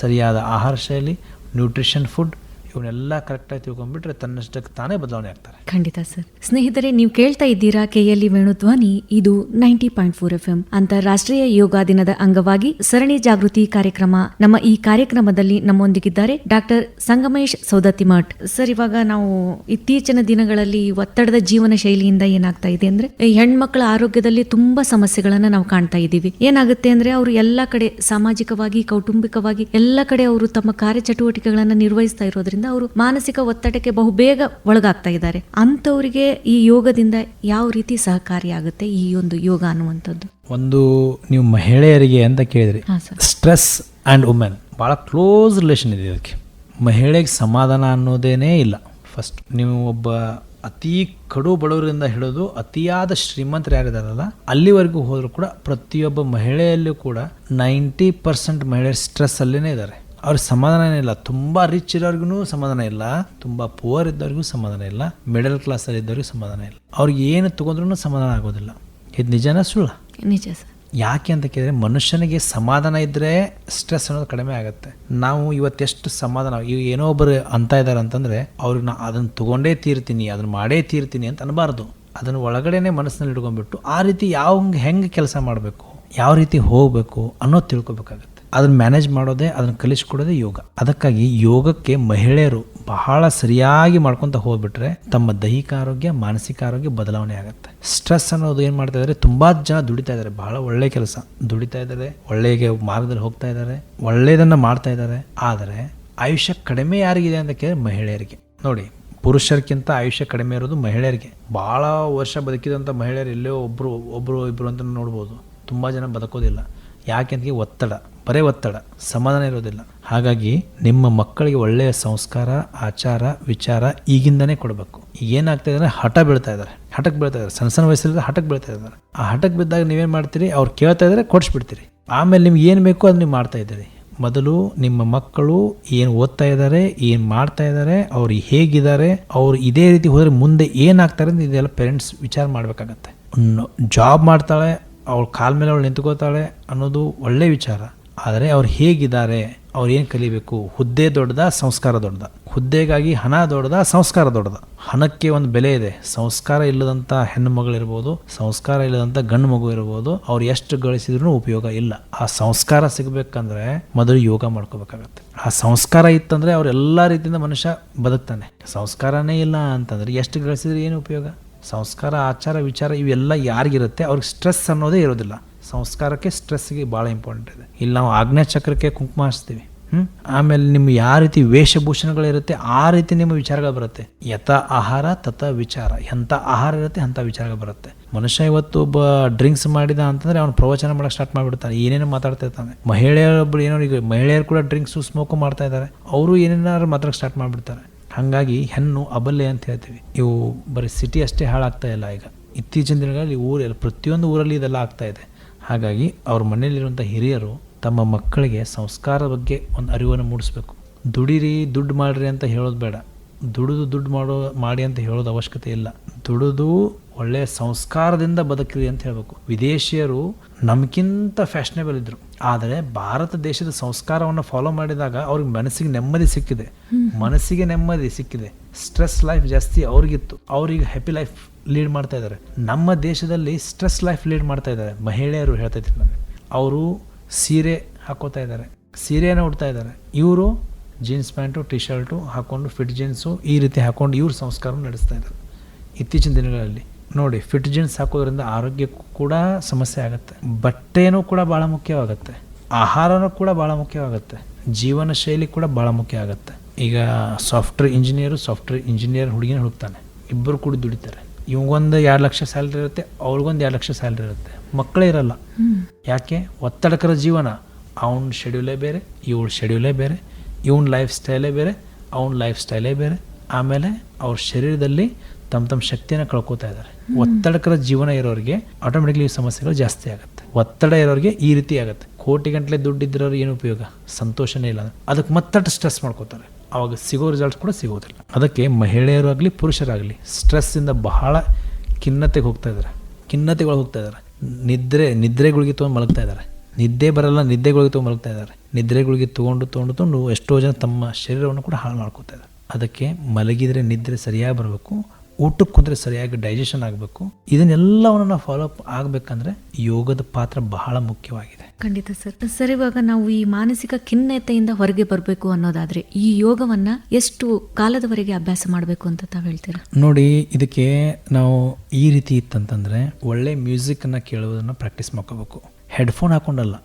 ಸರಿಯಾದ ಆಹಾರ ಶೈಲಿ ನ್ಯೂಟ್ರಿಷನ್ ಫುಡ್ ಇವನ್ನೆಲ್ಲ ಕರೆಕ್ಟಾಗಿ ತಿಳ್ಕೊಂಡ್ಬಿಟ್ರೆ ತನ್ನಷ್ಟಕ್ಕೆ ತಾನೇ ಬದಲಾವಣೆ ಆಗ್ತಾರೆ. ಖಂಡಿತ ಸರ್. ಸ್ನೇಹಿತರೆ, ನೀವು ಕೇಳ್ತಾ ಇದ್ದೀರಾ ಕೆಎಲ್ಇ ವೇಣುಧ್ವನಿ? ಇದು ninety point four F M ಅಂತಾರಾಷ್ಟ್ರೀಯ ಯೋಗ ದಿನದ ಅಂಗವಾಗಿ ಸರಣಿ ಜಾಗೃತಿ ಕಾರ್ಯಕ್ರಮ. ನಮ್ಮ ಈ ಕಾರ್ಯಕ್ರಮದಲ್ಲಿ ನಮ್ಮೊಂದಿಗಿದ್ದಾರೆ ಡಾಕ್ಟರ್ ಸಂಗಮೇಶ್ ಸೌದತ್ತಿಮಠ್. ಸರ್, ಇವಾಗ ನಾವು ಇತ್ತೀಚಿನ ದಿನಗಳಲ್ಲಿ ಒತ್ತಡದ ಜೀವನ ಶೈಲಿಯಿಂದ ಏನಾಗ್ತಾ ಇದೆ ಅಂದ್ರೆ ಹೆಣ್ಮಕ್ಳ ಆರೋಗ್ಯದಲ್ಲಿ ತುಂಬಾ ಸಮಸ್ಯೆಗಳನ್ನ ನಾವು ಕಾಣ್ತಾ ಇದ್ದೀವಿ. ಏನಾಗುತ್ತೆ ಅಂದ್ರೆ, ಅವರು ಎಲ್ಲಾ ಕಡೆ ಸಾಮಾಜಿಕವಾಗಿ, ಕೌಟುಂಬಿಕವಾಗಿ ಎಲ್ಲ ಕಡೆ ಅವರು ತಮ್ಮ ಕಾರ್ಯಚಟುವಟಿಕೆಗಳನ್ನ ನಿರ್ವಹಿಸ್ತಾ ಇರೋದ್ರಿಂದ ಅವರು ಮಾನಸಿಕ ಒತ್ತಡಕ್ಕೆ ಬಹುಬೇಗ ಒಳಗಾಗ್ತಾ ಇದ್ದಾರೆ. ಅಂಥವರಿಗೆ ಈ ಯೋಗದಿಂದ ಯಾವ ರೀತಿ ಸಹಕಾರಿಯಾಗುತ್ತೆ ಈ ಒಂದು ಯೋಗ ಅನ್ನುವಂಥದ್ದು? ಒಂದು ನೀವು ಮಹಿಳೆಯರಿಗೆ ಅಂತ ಕೇಳಿದ್ರಿ. ಸ್ಟ್ರೆಸ್ ಆ್ಯಂಡ್ ವುಮೆನ್ ಭಾಳ ಕ್ಲೋಸ್ ರಿಲೇಷನ್ ಇದೆ ಇದಕ್ಕೆ. ಮಹಿಳೆಗೆ ಸಮಾಧಾನ ಅನ್ನೋದೇನೇ ಇಲ್ಲ. ಫಸ್ಟ್ ನೀವು ಒಬ್ಬ ಅತಿ ಕಡು ಬಡವರಿಂದ ಹಿಡಿದು ಅತಿಯಾದ ಶ್ರೀಮಂತರು ಯಾರಿದಾರಲ್ಲ ಅಲ್ಲಿವರೆಗೂ ಹೋದರೂ ಕೂಡ ಪ್ರತಿಯೊಬ್ಬ ಮಹಿಳೆಯಲ್ಲೂ ಕೂಡ ನೈಂಟಿ ಪರ್ಸೆಂಟ್ ಮಹಿಳೆಯರು ಸ್ಟ್ರೆಸ್ ಅಲ್ಲೇ ಇದ್ದಾರೆ. ಅವ್ರಿಗೆ ಸಮಾಧಾನ ಇಲ್ಲ ತುಂಬ ರಿಚ್ ಇರೋರ್ಗು ಸಮಾಧಾನ ಇಲ್ಲ. ತುಂಬ ಪುವರ್ ಇದ್ದವ್ರಿಗೂ ಸಮಾಧಾನ ಇಲ್ಲ. ಮಿಡಲ್ ಕ್ಲಾಸಲ್ಲಿ ಇದ್ದವ್ರಿಗೂ ಸಮಾಧಾನ ಇಲ್ಲ. ಅವ್ರಿಗೆ ಏನು ತಗೊಂಡ್ರೂ ಸಮಾಧಾನ ಆಗೋದಿಲ್ಲ. ಇದು ನಿಜನ ಸುಳ್ಳ? ನಿಜ ಸರ್. ಯಾಕೆ ಅಂತ ಕೇಳಿದ್ರೆ ಮನುಷ್ಯನಿಗೆ ಸಮಾಧಾನ ಇದ್ದರೆ ಸ್ಟ್ರೆಸ್ ಅನ್ನೋದು ಕಡಿಮೆ ಆಗುತ್ತೆ. ನಾವು ಇವತ್ತೆಷ್ಟು ಸಮಾಧಾನ ಈಗ ಏನೋ ಒಬ್ಬರು ಅಂತ ಇದ್ದಾರೆ ಅಂತಂದರೆ ಅವ್ರಿಗೆ ನಾ ಅದನ್ನು ತಗೊಂಡೇ ತೀರ್ತೀನಿ ಅದನ್ನು ಮಾಡೇ ತೀರ್ತೀನಿ ಅಂತ ಅನ್ಬಾರ್ದು. ಅದನ್ನು ಒಳಗಡೆನೆ ಮನಸ್ಸಿನಲ್ಲಿ ಇಟ್ಕೊಂಡ್ಬಿಟ್ಟು ಆ ರೀತಿ ಯಾವ ಹೆಂಗೆ ಕೆಲಸ ಮಾಡಬೇಕು ಯಾವ ರೀತಿ ಹೋಗಬೇಕು ಅನ್ನೋದು ತಿಳ್ಕೊಬೇಕಾಗತ್ತೆ. ಅದನ್ನ ಮ್ಯಾನೇಜ್ ಮಾಡೋದೇ, ಅದನ್ನು ಕಲಿಸ್ಕೊಡೋದೇ ಯೋಗ. ಅದಕ್ಕಾಗಿ ಯೋಗಕ್ಕೆ ಮಹಿಳೆಯರು ಬಹಳ ಸರಿಯಾಗಿ ಮಾಡ್ಕೊಂತ ಹೋಗ್ಬಿಟ್ರೆ ತಮ್ಮ ದೈಹಿಕ ಆರೋಗ್ಯ, ಮಾನಸಿಕ ಆರೋಗ್ಯ ಬದಲಾವಣೆ ಆಗುತ್ತೆ. ಸ್ಟ್ರೆಸ್ ಅನ್ನೋದು ಏನು ಮಾಡ್ತಾ ಇದ್ದಾರೆ ತುಂಬಾ ಜನ ದುಡಿತಾ ಇದ್ದಾರೆ ಬಹಳ ಒಳ್ಳೆ ಕೆಲಸ. ದುಡಿತಾ ಇದ್ದಾರೆ ಒಳ್ಳೆಯ ಮಾರ್ಗದಲ್ಲಿ ಹೋಗ್ತಾ ಇದ್ದಾರೆ ಒಳ್ಳೆಯದನ್ನ ಮಾಡ್ತಾ ಇದ್ದಾರೆ ಆದರೆ ಆಯುಷ್ಯ ಕಡಿಮೆ ಯಾರಿಗಿದೆ ಅಂತ ಕೇಳಿ ಮಹಿಳೆಯರಿಗೆ. ನೋಡಿ, ಪುರುಷರಿಗಿಂತ ಆಯುಷ್ಯ ಕಡಿಮೆ ಇರೋದು ಮಹಿಳೆಯರಿಗೆ. ಭಾಳ ವರ್ಷ ಬದುಕಿದಂಥ ಮಹಿಳೆಯರು ಎಲ್ಲೋ ಒಬ್ಬರು ಒಬ್ಬರು ಇಬ್ಬರು ಅಂತ ನೋಡ್ಬೋದು. ತುಂಬ ಜನ ಬದುಕೋದಿಲ್ಲ. ಯಾಕೆಂದ್ರೆ ಒತ್ತಡ. ಬರೇ ಒತ್ತಡ, ಸಮಾಧಾನ ಇರೋದಿಲ್ಲ. ಹಾಗಾಗಿ ನಿಮ್ಮ ಮಕ್ಕಳಿಗೆ ಒಳ್ಳೆಯ ಸಂಸ್ಕಾರ, ಆಚಾರ, ವಿಚಾರ ಈಗಿಂದನೇ ಕೊಡಬೇಕು. ಏನಾಗ್ತಾ ಇದೆ ಹಠ ಬೀಳ್ತಾ ಇದ್ದಾರೆ. ಹಠಕ್ಕೆ ಬೀಳ್ತಾ ಇದ್ದಾರೆ. ಸಣ್ಣ ಸಣ್ಣ ವಯಸ್ಸಲ್ಲಿ ಹಠಕ್ಕೆ ಬೀಳ್ತಾ ಇದ್ದಾರೆ. ಆ ಹಠಕ್ಕೆ ಬಿದ್ದಾಗ ನೀವೇನು ಮಾಡ್ತೀರಿ? ಅವ್ರು ಕೇಳ್ತಾ ಇದ್ದಾರೆ, ಕೊಡಿಸ್ಬಿಡ್ತೀರಿ. ಆಮೇಲೆ ನಿಮ್ಗೆ ಏನು ಬೇಕೋ ಅದು ನೀವು ಮಾಡ್ತಾ ಇದ್ದೀರಿ. ಮೊದಲು ನಿಮ್ಮ ಮಕ್ಕಳು ಏನು ಓದ್ತಾ ಇದ್ದಾರೆ, ಏನು ಮಾಡ್ತಾ ಇದ್ದಾರೆ, ಅವ್ರು ಹೇಗಿದ್ದಾರೆ, ಅವ್ರು ಇದೇ ರೀತಿ ಹೋದರೆ ಮುಂದೆ ಏನಾಗ್ತಾರೆ ಅಂತ ಇದೆಲ್ಲ ಪೇರೆಂಟ್ಸ್ ವಿಚಾರ ಮಾಡಬೇಕಾಗತ್ತೆ. ಜಾಬ್ ಮಾಡ್ತಾಳೆ, ಅವಳು ಕಾಲ ಮೇಲೆ ಅವಳು ನಿಂತ್ಕೋತಾಳೆ ಅನ್ನೋದು ಒಳ್ಳೆಯ ವಿಚಾರ. ಆದರೆ ಅವ್ರು ಹೇಗಿದ್ದಾರೆ, ಅವ್ರು ಏನು ಕಲಿಬೇಕು? ಹುದ್ದೆ ದೊಡ್ಡದ, ಸಂಸ್ಕಾರ ದೊಡ್ಡದ? ಹುದ್ದೆಗಾಗಿ ಹಣ ದೊಡ್ಡದ, ಸಂಸ್ಕಾರ ದೊಡ್ಡದ? ಹಣಕ್ಕೆ ಒಂದು ಬೆಲೆ ಇದೆ. ಸಂಸ್ಕಾರ ಇಲ್ಲದಂಥ ಹೆಣ್ಣು ಮಗಳಿರ್ಬೋದು ಸಂಸ್ಕಾರ ಇಲ್ಲದಂಥ ಗಂಡು ಮಗು ಇರ್ಬೋದು, ಅವ್ರು ಎಷ್ಟು ಗಳಿಸಿದ್ರು ಉಪಯೋಗ ಇಲ್ಲ. ಆ ಸಂಸ್ಕಾರ ಸಿಗಬೇಕಂದ್ರೆ ಮೊದಲು ಯೋಗ ಮಾಡ್ಕೋಬೇಕಾಗತ್ತೆ. ಆ ಸಂಸ್ಕಾರ ಇತ್ತಂದ್ರೆ ಅವ್ರು ಎಲ್ಲ ರೀತಿಯಿಂದ ಮನುಷ್ಯ ಬದುಕ್ತಾನೆ. ಸಂಸ್ಕಾರನೇ ಇಲ್ಲ ಅಂತಂದ್ರೆ ಎಷ್ಟು ಗಳಿಸಿದ್ರೆ ಏನು ಉಪಯೋಗ? ಸಂಸ್ಕಾರ, ಆಚಾರ, ವಿಚಾರ ಇವೆಲ್ಲ ಯಾರಿಗಿರುತ್ತೆ? ಅವ್ರಿಗೆ ಸ್ಟ್ರೆಸ್ ಅನ್ನೋದೇ ಇರೋದಿಲ್ಲ. ಸಂಸ್ಕಾರಕ್ಕೆ ಸ್ಟ್ರೆಸ್ಗೆ ಭಾಳ ಇಂಪಾರ್ಟೆಂಟ್ ಇದೆ. ಇಲ್ಲಿ ನಾವು ಆಜ್ಞಾ ಚಕ್ರಕ್ಕೆ ಕುಂಕುಮ ಹಚ್ತೀವಿ. ಹ್ಞೂ ಆಮೇಲೆ ನಿಮ್ಮ ಯಾವ ರೀತಿ ವೇಷಭೂಷಣಗಳಿರುತ್ತೆ, ಆ ರೀತಿ ನಿಮ್ಮ ವಿಚಾರಗಳು ಬರುತ್ತೆ. ಯಥ ಆಹಾರ, ತಥ ವಿಚಾರ. ಎಂಥ ಆಹಾರ ಇರುತ್ತೆ ಅಂಥ ವಿಚಾರಗಳು ಬರುತ್ತೆ. ಮನುಷ್ಯ ಇವತ್ತು ಒಬ್ಬ ಡ್ರಿಂಕ್ಸ್ ಮಾಡಿದ ಅಂತಂದ್ರೆ ಅವ್ನು ಪ್ರವಚನ ಮಾಡಕ್ಕೆ ಸ್ಟಾರ್ಟ್ ಮಾಡಿಬಿಡ್ತಾನೆ. ಏನೇನು ಮಾತಾಡ್ತಾ ಇರ್ತಾನೆ. ಮಹಿಳೆಯರೊಬ್ಬರು ಏನೋ ಈಗ ಮಹಿಳೆಯರು ಕೂಡ ಡ್ರಿಂಕ್ಸು, ಸ್ಮೋಕು ಮಾಡ್ತಾ ಇದ್ದಾರೆ. ಅವರು ಏನೇನಾದ್ರು ಮಾತಾಡಕ್ಕೆ ಸ್ಟಾರ್ಟ್ ಮಾಡಿಬಿಡ್ತಾರೆ. ಹಾಗಾಗಿ ಹೆಣ್ಣು ಅಬಲ್ಲೆ ಅಂತ ಹೇಳ್ತೀವಿ. ಇವು ಬರೀ ಸಿಟಿ ಅಷ್ಟೇ ಹಾಳಾಗ್ತಾ ಇಲ್ಲ ಈಗ. ಇತ್ತೀಚಿನ ದಿನಗಳಲ್ಲಿ ಊರಲ್ಲಿ ಪ್ರತಿಯೊಂದು ಊರಲ್ಲಿ ಇದೆಲ್ಲ ಆಗ್ತಾ ಇದೆ. ಹಾಗಾಗಿ ಅವ್ರ ಮನೆಯಲ್ಲಿರುವಂಥ ಹಿರಿಯರು ತಮ್ಮ ಮಕ್ಕಳಿಗೆ ಸಂಸ್ಕಾರ ಬಗ್ಗೆ ಒಂದು ಅರಿವನ್ನು ಮೂಡಿಸ್ಬೇಕು. ದುಡಿರಿ, ದುಡ್ಡು ಮಾಡಿರಿ ಅಂತ ಹೇಳೋದು ಬೇಡ. ದುಡಿದು ದುಡ್ಡು ಮಾಡೋ ಮಾಡಿ ಅಂತ ಹೇಳೋದು ಅವಶ್ಯಕತೆ ಇಲ್ಲ. ದುಡಿದು ಒಳ್ಳೆಯ ಸಂಸ್ಕಾರದಿಂದ ಬದುಕಿರಿ ಅಂತ ಹೇಳಬೇಕು. ವಿದೇಶಿಯರು ನಮಗಿಂತ ಫ್ಯಾಷನೇಬಲ್ ಇದ್ದರು ಆದರೆ ಭಾರತ ದೇಶದ ಸಂಸ್ಕಾರವನ್ನು ಫಾಲೋ ಮಾಡಿದಾಗ ಅವ್ರಿಗೆ ಮನಸ್ಸಿಗೆ ನೆಮ್ಮದಿ ಸಿಕ್ಕಿದೆ. ಮನಸ್ಸಿಗೆ ನೆಮ್ಮದಿ ಸಿಕ್ಕಿದೆ. ಸ್ಟ್ರೆಸ್ ಲೈಫ್ ಜಾಸ್ತಿ ಅವ್ರಿಗಿತ್ತು. ಅವ್ರಿಗೆ ಹ್ಯಾಪಿ ಲೈಫ್ ಲೀಡ್ ಮಾಡ್ತಾ ಇದ್ದಾರೆ. ನಮ್ಮ ದೇಶದಲ್ಲಿ ಸ್ಟ್ರೆಸ್ ಲೈಫ್ ಲೀಡ್ ಮಾಡ್ತಾ ಇದ್ದಾರೆ. ಮಹಿಳೆಯರು ಹೇಳ್ತಾ ಇದ್ರು ನನಗೆ. ಅವರು ಸೀರೆ ಹಾಕೋತಾ ಇದ್ದಾರೆ. ಸೀರೆಯನ್ನು ಉಡ್ತಾ ಇದ್ದಾರೆ. ಇವರು ಜೀನ್ಸ್ ಪ್ಯಾಂಟು ಟಿ ಶರ್ಟು ಹಾಕೊಂಡು ಫಿಟ್ ಜೀನ್ಸು ಈ ರೀತಿ ಹಾಕೊಂಡು ಇವ್ರ ಸಂಸ್ಕಾರ ನಡೆಸ್ತಾ ಇದ್ದಾರೆ. ಇತ್ತೀಚಿನ ದಿನಗಳಲ್ಲಿ ನೋಡಿ ಫಿಟ್ ಜೀನ್ಸ್ ಹಾಕೋದ್ರಿಂದ ಆರೋಗ್ಯಕ್ಕೂ ಕೂಡ ಸಮಸ್ಯೆ ಆಗುತ್ತೆ. ಬಟ್ಟೆಯೂ ಕೂಡ ಭಾಳ ಮುಖ್ಯವಾಗುತ್ತೆ. ಆಹಾರನೂ ಕೂಡ ಭಾಳ ಮುಖ್ಯವಾಗುತ್ತೆ. ಜೀವನ ಶೈಲಿ ಕೂಡ ಭಾಳ ಮುಖ್ಯ ಆಗುತ್ತೆ. ಈಗ ಸಾಫ್ಟ್ವೇರ್ ಇಂಜಿನಿಯರು ಸಾಫ್ಟ್ವೇರ್ ಇಂಜಿನಿಯರ್ ಹುಡುಗಿನ ಹುಡುಕ್ತಾನೆ. ಇಬ್ಬರು ಕೂಡ ದುಡಿತಾರೆ. ಇವಂಗೊಂದು ಎರಡು ಲಕ್ಷ ಸ್ಯಾಲ್ರಿ ಇರುತ್ತೆ ಅವ್ರಿಗೊಂದು ಎರಡು ಲಕ್ಷ ಸ್ಯಾಲ್ರಿ ಇರುತ್ತೆ. ಮಕ್ಕಳೇ ಇರಲ್ಲ. ಯಾಕೆ? ಒತ್ತಡಕರ ಜೀವನ. ಅವನ ಶೆಡ್ಯೂಲೇ ಬೇರೆ ಇವಳ ಶೆಡ್ಯೂಲೇ ಬೇರೆ. ಇವನ ಲೈಫ್ ಸ್ಟೈಲೇ ಬೇರೆ ಅವನ ಲೈಫ್ ಸ್ಟೈಲೇ ಬೇರೆ. ಆಮೇಲೆ ಅವ್ರ ಶರೀರದಲ್ಲಿ ತಮ್ಮ ತಮ್ಮ ಶಕ್ತಿಯನ್ನು ಕಳ್ಕೊತಾ ಇದ್ದಾರೆ ಒತ್ತಡಕರ ಜೀವನ ಇರೋರಿಗೆ ಆಟೋಮೆಟಿಕ್ಲಿ ಈ ಸಮಸ್ಯೆಗಳು ಜಾಸ್ತಿ ಆಗುತ್ತೆ. ಒತ್ತಡ ಇರೋರಿಗೆ ಈ ರೀತಿ ಆಗುತ್ತೆ. ಕೋಟಿ ಗಂಟಲೆ ದುಡ್ಡು ಇದ್ದಿರೋರು ಏನು ಉಪಯೋಗ? ಸಂತೋಷನೇ ಇಲ್ಲ. ಅದಕ್ಕೆ ಮತ್ತಷ್ಟು ಸ್ಟ್ರೆಸ್ ಮಾಡ್ಕೋತಾರೆ. ಅವಾಗ ಸಿಗೋ ರಿಸಲ್ಟ್ಸ್ ಕೂಡ ಸಿಗೋದಿಲ್ಲ. ಅದಕ್ಕೆ ಮಹಿಳೆಯರು ಆಗಲಿ ಪುರುಷರಾಗಲಿ ಸ್ಟ್ರೆಸ್ಸಿಂದ ಬಹಳ ಖಿನ್ನತೆಗೆ ಹೋಗ್ತಾ ಇದ್ದಾರೆ ಖಿನ್ನತೆಗಳು ಹೋಗ್ತಾ ಇದ್ದಾರೆ ನಿದ್ರೆ ನಿದ್ರೆಗಳಿಗೆ ತೊಗೊಂಡು ಮಲಗ್ತಾ ಇದ್ದಾರೆ ನಿದ್ದೆ ಬರಲ್ಲ ನಿದ್ದೆಗಳಿಗೆ ತೊಗೊಂಡು ಮಲಗ್ತಾ ಇದ್ದಾರೆ. ನಿದ್ರೆಗಳಿಗೆ ತೊಗೊಂಡು ತೊಗೊಂಡು ತೊಗೊಂಡು ಎಷ್ಟೋ ಜನ ತಮ್ಮ ಶರೀರವನ್ನು ಕೂಡ ಹಾಳು ಮಾಡ್ಕೋತಾ ಇದ್ದಾರೆ. ಅದಕ್ಕೆ ಮಲಗಿದರೆ ನಿದ್ರೆ ಸರಿಯಾಗಿ ಬರಬೇಕು ಊಟಕ್ಕೆ ಕುಂದ್ರೆ ಸರಿಯಾಗಿ ಡೈಜೆಷನ್ ಆಗಬೇಕು. ಇದನ್ನೆಲ್ಲವನ್ನು ನಾವು ಫಾಲೋ ಅಪ್ ಆಗಬೇಕಂದ್ರೆ ಯೋಗದ ಪಾತ್ರ ಬಹಳ ಮುಖ್ಯವಾಗಿದೆ. ಖಂಡಿತ ಸರ್. ಸರ್ ಇವಾಗ ನಾವು ಈ ಮಾನಸಿಕ ಖಿನ್ನತೆಯಿಂದ ಹೊರಗೆ ಬರಬೇಕು ಅನ್ನೋದಾದ್ರೆ ಈ ಯೋಗವನ್ನ ಎಷ್ಟು ಕಾಲದವರೆಗೆ ಅಭ್ಯಾಸ ಮಾಡಬೇಕು ಅಂತ ತಾವು ಹೇಳ್ತೀರಾ? ನೋಡಿ ಇದಕ್ಕೆ ನಾವು ಈ ರೀತಿ ಇತ್ತಂತಂದ್ರೆ ಒಳ್ಳೆ ಮ್ಯೂಸಿಕನ್ನು ಕೇಳುವುದನ್ನು ಪ್ರಾಕ್ಟೀಸ್ ಮಾಡ್ಕೋಬೇಕು. ಹೆಡ್ಫೋನ್ ಹಾಕೊಂಡಲ್ಲ.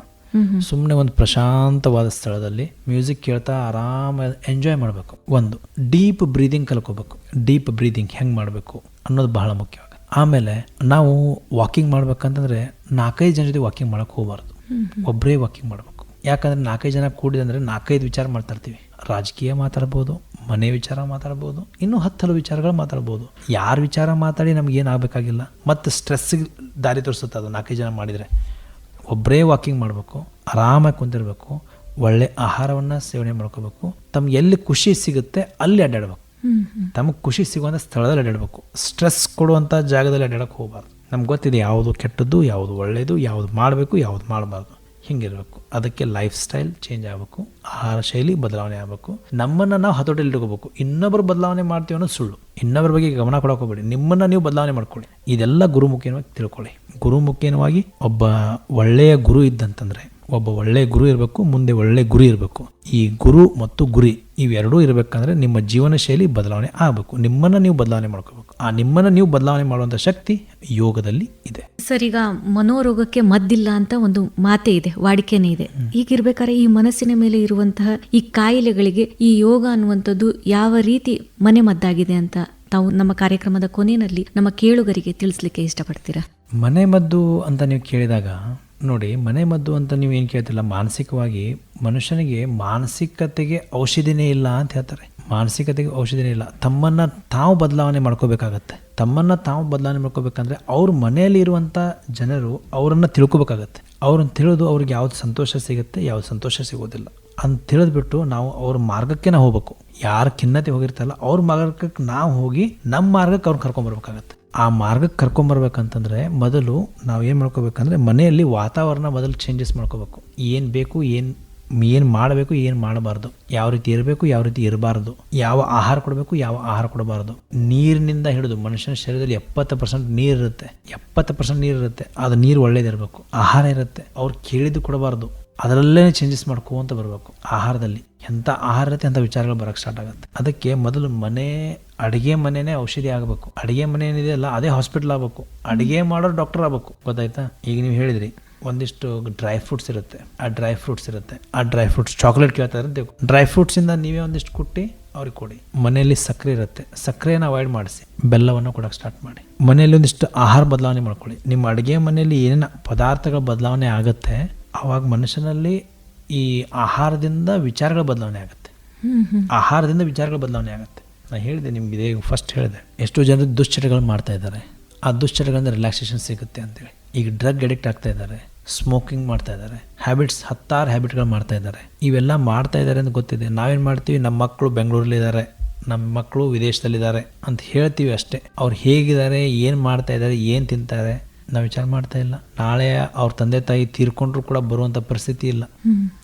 ಸುಮ್ಮನೆ ಒಂದು ಪ್ರಶಾಂತವಾದ ಸ್ಥಳದಲ್ಲಿ ಮ್ಯೂಸಿಕ್ ಕೇಳ್ತಾ ಆರಾಮ ಎಂಜಾಯ್ ಮಾಡಬೇಕು. ಒಂದು ಡೀಪ್ ಬ್ರೀದಿಂಗ್ ಕಲ್ಕೋಬೇಕು. ಡೀಪ್ ಬ್ರೀದಿಂಗ್ ಹೆಂಗೆ ಮಾಡಬೇಕು ಅನ್ನೋದು ಬಹಳ ಮುಖ್ಯವಾಗ ಆಮೇಲೆ ನಾವು ವಾಕಿಂಗ್ ಮಾಡ್ಬೇಕಂತಂದ್ರೆ ನಾಲ್ಕೈದು ಜನ ಜೊತೆ ವಾಕಿಂಗ್ ಮಾಡಕ್ಕೆ ಹೋಗಬಾರ್ದು. ಒಬ್ಬರೇ ವಾಕಿಂಗ್ ಮಾಡಬೇಕು. ಯಾಕಂದ್ರೆ ನಾಲ್ಕೈದು ಜನ ಕೂಡಿದಂದ್ರೆ ನಾಲ್ಕೈದು ವಿಚಾರ ಮಾಡ್ತಾ ಇರ್ತೀವಿ ರಾಜಕೀಯ ಮಾತಾಡ್ಬೋದು ಮನೆ ವಿಚಾರ ಮಾತಾಡ್ಬೋದು ಇನ್ನೂ ಹತ್ತಲು ವಿಚಾರಗಳು ಮಾತಾಡ್ಬೋದು. ಯಾರ ವಿಚಾರ ಮಾತಾಡಿ ನಮ್ಗೆ ಏನಾಗಬೇಕಾಗಿಲ್ಲ ಮತ್ತು ಸ್ಟ್ರೆಸ್ಸಿಗೆ ದಾರಿ ತೋರಿಸುತ್ತೆ ಅದು ನಾಲ್ಕೈದು ಜನ ಮಾಡಿದರೆ. ಒಬ್ಬರೇ ವಾಕಿಂಗ್ ಮಾಡಬೇಕು ಆರಾಮಾಗಿ ಕುಂತಿರಬೇಕು ಒಳ್ಳೆ ಆಹಾರವನ್ನು ಸೇವನೆ ಮಾಡ್ಕೋಬೇಕು. ತಮ್ಗೆ ಎಲ್ಲಿ ಖುಷಿ ಸಿಗುತ್ತೆ ಅಲ್ಲಿ ಅಡ್ಡಾಡ್ಬೇಕು. ತಮಗೆ ಖುಷಿ ಸಿಗುವಂಥ ಸ್ಥಳದಲ್ಲಿ ಅಡ್ಡಾಡಬೇಕು. ಸ್ಟ್ರೆಸ್ ಕೊಡುವಂಥ ಜಾಗದಲ್ಲಿ ಅಡ್ಡಾಡಕ್ಕೆ ಹೋಗಬಾರ್ದು. ನಮ್ಗೆ ಗೊತ್ತಿದೆ ಯಾವುದು ಕೆಟ್ಟದ್ದು ಯಾವುದು ಒಳ್ಳೆಯದು ಯಾವುದು ಮಾಡಬೇಕು ಯಾವುದು ಮಾಡಬಾರ್ದು. ಹಿಂಗಿರ್ಬೇಕು ಅದಕ್ಕೆ ಲೈಫ್ ಸ್ಟೈಲ್ ಚೇಂಜ್ ಆಗಬೇಕು. ಆಹಾರ ಶೈಲಿ ಬದಲಾವಣೆ ಆಗಬೇಕು. ನಮ್ಮನ್ನು ನಾವು ಹತೋಟಿಯಲ್ಲಿ ಇಟ್ಕೋಬೇಕು. ಇನ್ನೊಬ್ಬರು ಬದಲಾವಣೆ ಮಾಡ್ತೀವಿ ಅನ್ನೋದು ಸುಳ್ಳು. ಇನ್ನೊಬ್ಬರ ಬಗ್ಗೆ ಗಮನ ಕೊಡೋಕೆ ಹೋಗ್ಬೇಡಿ. ನಿಮ್ಮನ್ನು ನೀವು ಬದಲಾವಣೆ ಮಾಡ್ಕೊಳ್ಳಿ. ಇದೆಲ್ಲ ಗುರುಮುಖೇನವಾಗಿ ತಿಳ್ಕೊಳ್ಳಿ. ಗುರುಮುಖೇನವಾಗಿ ಒಬ್ಬ ಒಳ್ಳೆಯ ಗುರು ಇದ್ದಂತಂದ್ರೆ ಒಬ್ಬ ಒಳ್ಳೆ ಗುರು ಇರಬೇಕು ಮುಂದೆ ಒಳ್ಳೆ ಗುರಿ ಇರಬೇಕು. ಈ ಗುರು ಮತ್ತು ಗುರಿ ಇವೆರಡೂ ಇರಬೇಕಂದ್ರೆ ನಿಮ್ಮ ಜೀವನ ಶೈಲಿ ಬದಲಾವಣೆ ಆಗಬೇಕು. ನಿಮ್ಮನ್ನು ನೀವು ಬದಲಾವಣೆ ಮಾಡ್ಕೋಬೇಕು. ಆ ನಿಮ್ಮನ್ನು ನೀವು ಬದಲಾವಣೆ ಮಾಡುವಂಥ ಶಕ್ತಿ ಯೋಗದಲ್ಲಿ ಇದೆ. ಸರ್ ಈಗ ಮನೋರೋಗಕ್ಕೆ ಮದ್ದಿಲ್ಲ ಅಂತ ಒಂದು ಮಾತೇ ಇದೆ ವಾಡಿಕೆನೇ ಇದೆ. ಹೀಗಿರ್ಬೇಕಾದ್ರೆ ಈ ಮನಸ್ಸಿನ ಮೇಲೆ ಇರುವಂತಹ ಈ ಕಾಯಿಲೆಗಳಿಗೆ ಈ ಯೋಗ ಅನ್ನುವಂಥದ್ದು ಯಾವ ರೀತಿ ಮನೆ ಮದ್ದಾಗಿದೆ ಅಂತ ತಾವು ನಮ್ಮ ಕಾರ್ಯಕ್ರಮದ ಕೊನೆಯಲ್ಲಿ ನಮ್ಮ ಕೇಳುಗರಿಗೆ ತಿಳಿಸ್ಲಿಕ್ಕೆ ಇಷ್ಟಪಡ್ತೀರಾ? ಮನೆ ಮದ್ದು ಅಂತ ನೀವು ಕೇಳಿದಾಗ ನೋಡಿ, ಮನೆ ಮದ್ದು ಅಂತ ನೀವು ಏನು ಕೇಳ್ತಿಲ್ಲ, ಮಾನಸಿಕವಾಗಿ ಮನುಷ್ಯನಿಗೆ ಮಾನಸಿಕತೆಗೆ ಔಷಧಿನೇ ಇಲ್ಲ ಅಂತ ಹೇಳ್ತಾರೆ. ಮಾನಸಿಕತೆಗೆ ಔಷಧಿನೇ ಇಲ್ಲ. ತಮ್ಮನ್ನು ತಾವು ಬದಲಾವಣೆ ಮಾಡ್ಕೋಬೇಕಾಗತ್ತೆ. ತಮ್ಮನ್ನು ತಾವು ಬದಲಾವಣೆ ಮಾಡ್ಕೋಬೇಕಂದ್ರೆ ಅವ್ರ ಮನೆಯಲ್ಲಿ ಇರುವಂಥ ಜನರು ಅವರನ್ನು ತಿಳ್ಕೊಬೇಕಾಗತ್ತೆ. ಅವ್ರನ್ನ ತಿಳಿದು ಅವ್ರಿಗೆ ಯಾವ್ದು ಸಂತೋಷ ಸಿಗುತ್ತೆ, ಯಾವ್ದು ಸಂತೋಷ ಸಿಗೋದಿಲ್ಲ. ಅಂತ ತಿಳಿದ್ಬಿಟ್ಟು ನಾವು ಅವ್ರ ಮಾರ್ಗಕ್ಕೆ ನಾವು ಹೋಗ್ಬೇಕು. ಯಾರ ಖಿನ್ನತೆ ಹೋಗಿರ್ತಲ್ಲ ಅವ್ರ ಮಾರ್ಗಕ್ಕೆ ನಾವು ಹೋಗಿ ನಮ್ಮ ಮಾರ್ಗಕ್ಕೆ ಅವ್ರನ್ನ ಕರ್ಕೊಂಬರ್ಬೇಕಾಗತ್ತೆ ಆ ಮಾರ್ಗಕ್ಕೆ ಕರ್ಕೊಂಬರ್ಬೇಕಂತಂದರೆ ಮೊದಲು ನಾವು ಏನು ಮಾಡ್ಕೋಬೇಕಂದ್ರೆ ಮನೆಯಲ್ಲಿ ವಾತಾವರಣ ಮೊದಲು ಚೇಂಜಸ್ ಮಾಡ್ಕೋಬೇಕು. ಏನು ಬೇಕು, ಏನು ಏನು ಮಾಡಬೇಕು, ಏನು ಮಾಡಬಾರ್ದು. ಯಾವ ರೀತಿ ಇರಬೇಕು, ಯಾವ ರೀತಿ ಇರಬಾರ್ದು. ಯಾವ ಆಹಾರ ಕೊಡಬೇಕು, ಯಾವ ಆಹಾರ ಕೊಡಬಾರ್ದು. ನೀರಿನಿಂದ ಹಿಡಿದು ಮನುಷ್ಯನ ಶರೀರದಲ್ಲಿ ಎಪ್ಪತ್ತು ಪರ್ಸೆಂಟ್ ನೀರು ಇರುತ್ತೆ. ಎಪ್ಪತ್ತು ಪರ್ಸೆಂಟ್ ನೀರು ಇರುತ್ತೆ. ಅದು ನೀರು ಒಳ್ಳೇದಿರಬೇಕು ಆಹಾರ ಇರುತ್ತೆ. ಅವ್ರು ಕೇಳಿದ್ದು ಕೊಡಬಾರ್ದು. ಅದರಲ್ಲೇ ಚೇಂಜಸ್ ಅಂತ ಬರಬೇಕು. ಆಹಾರದಲ್ಲಿ. ಎಂಥ ಆಹಾರ ಇರುತ್ತೆ ಅಂಥ ವಿಚಾರಗಳು ಬರೋಕ್ಕೆ ಸ್ಟಾರ್ಟ್ ಆಗುತ್ತೆ. ಅದಕ್ಕೆ ಮೊದಲು ಮನೆ ಅಡುಗೆ ಮನೆನೇ ಔಷಧಿ ಆಗಬೇಕು. ಅಡುಗೆ ಮನೆ ಏನಿದೆಯಲ್ಲ ಅದೇ ಹಾಸ್ಪಿಟಲ್ ಆಗಬೇಕು. ಅಡುಗೆ ಮಾಡೋರು ಡಾಕ್ಟರ್ ಆಗಬೇಕು. ಗೊತ್ತಾಯ್ತಾ? ಈಗ ನೀವು ಹೇಳಿದ್ರಿ ಒಂದಿಷ್ಟು ಡ್ರೈ ಫ್ರೂಟ್ಸ್ ಇರುತ್ತೆ. ಆ ಡ್ರೈ ಫ್ರೂಟ್ಸ್ ಇರುತ್ತೆ. ಆ ಡ್ರೈ ಫ್ರೂಟ್ಸ್ ಚಾಕ್ಲೇಟ್ ಕೇಳ್ತಾ ಇರುತ್ತೆ ಡ್ರೈ ಫ್ರೂಟ್ಸಿಂದ ನೀವೇ ಒಂದಿಷ್ಟು ಕುಟ್ಟಿ ಅವ್ರಿಗೆ ಕೊಡಿ. ಮನೆಯಲ್ಲಿ ಸಕ್ಕರೆ ಇರುತ್ತೆ. ಸಕ್ಕರೆಯನ್ನು ಅವಾಯ್ಡ್ ಮಾಡಿಸಿ. ಬೆಲ್ಲವನ್ನು ಕೊಡೋಕೆ ಸ್ಟಾರ್ಟ್ ಮಾಡಿ. ಮನೆಯಲ್ಲಿ ಒಂದಿಷ್ಟು ಆಹಾರ ಬದಲಾವಣೆ ಮಾಡ್ಕೊಳ್ಳಿ. ನಿಮ್ಮ ಅಡುಗೆ ಮನೆಯಲ್ಲಿ ಏನೇನು ಪದಾರ್ಥಗಳ ಬದಲಾವಣೆ ಆಗುತ್ತೆ ಆವಾಗ ಮನುಷ್ಯನಲ್ಲಿ ಈ ಆಹಾರದಿಂದ ವಿಚಾರಗಳ ಬದಲಾವಣೆ ಆಗುತ್ತೆ. ಆಹಾರದಿಂದ ವಿಚಾರಗಳ ಬದಲಾವಣೆ ಆಗುತ್ತೆ. ನಾನು ಹೇಳಿದೆ ನಿಮ್ಗೆ ಇದೇ ಫಸ್ಟ್ ಹೇಳಿದೆ. ಎಷ್ಟೋ ಜನರು ದುಶ್ಚಟಗಳು ಮಾಡ್ತಾ ಇದ್ದಾರೆ. ಆ ದುಶ್ಚಟಗಳಿಂದ ರಿಲ್ಯಾಕ್ಸೇಷನ್ ಸಿಗುತ್ತೆ ಅಂತೇಳಿ. ಈಗ ಡ್ರಗ್ ಅಡಿಕ್ಟ್ ಆಗ್ತಾ ಇದ್ದಾರೆ ಸ್ಮೋಕಿಂಗ್ ಮಾಡ್ತಾ ಇದ್ದಾರೆ ಹ್ಯಾಬಿಟ್ಸ್ ಹತ್ತಾರು ಹ್ಯಾಬಿಟ್ಗಳು ಮಾಡ್ತಾ ಇದ್ದಾರೆ. ಇವೆಲ್ಲ ಮಾಡ್ತಾ ಇದ್ದಾರೆ ಅಂತ ಗೊತ್ತಿದೆ. ನಾವೇನು ಮಾಡ್ತೀವಿ? ನಮ್ಮ ಮಕ್ಕಳು ಬೆಂಗಳೂರಲ್ಲಿದ್ದಾರೆ ನಮ್ಮ ಮಕ್ಕಳು ವಿದೇಶದಲ್ಲಿದ್ದಾರೆ ಅಂತ ಹೇಳ್ತೀವಿ ಅಷ್ಟೇ. ಅವ್ರು ಹೇಗಿದ್ದಾರೆ, ಏನು ಮಾಡ್ತಾ ಇದ್ದಾರೆ, ಏನು ತಿಂತಾರೆ ನಾವು ವಿಚಾರ ಮಾಡ್ತಾ ಇಲ್ಲ. ನಾಳೆ ಅವ್ರ ತಂದೆ ತಾಯಿ ತೀರ್ಕೊಂಡ್ರು ಕೂಡ ಬರುವಂಥ ಪರಿಸ್ಥಿತಿ ಇಲ್ಲ.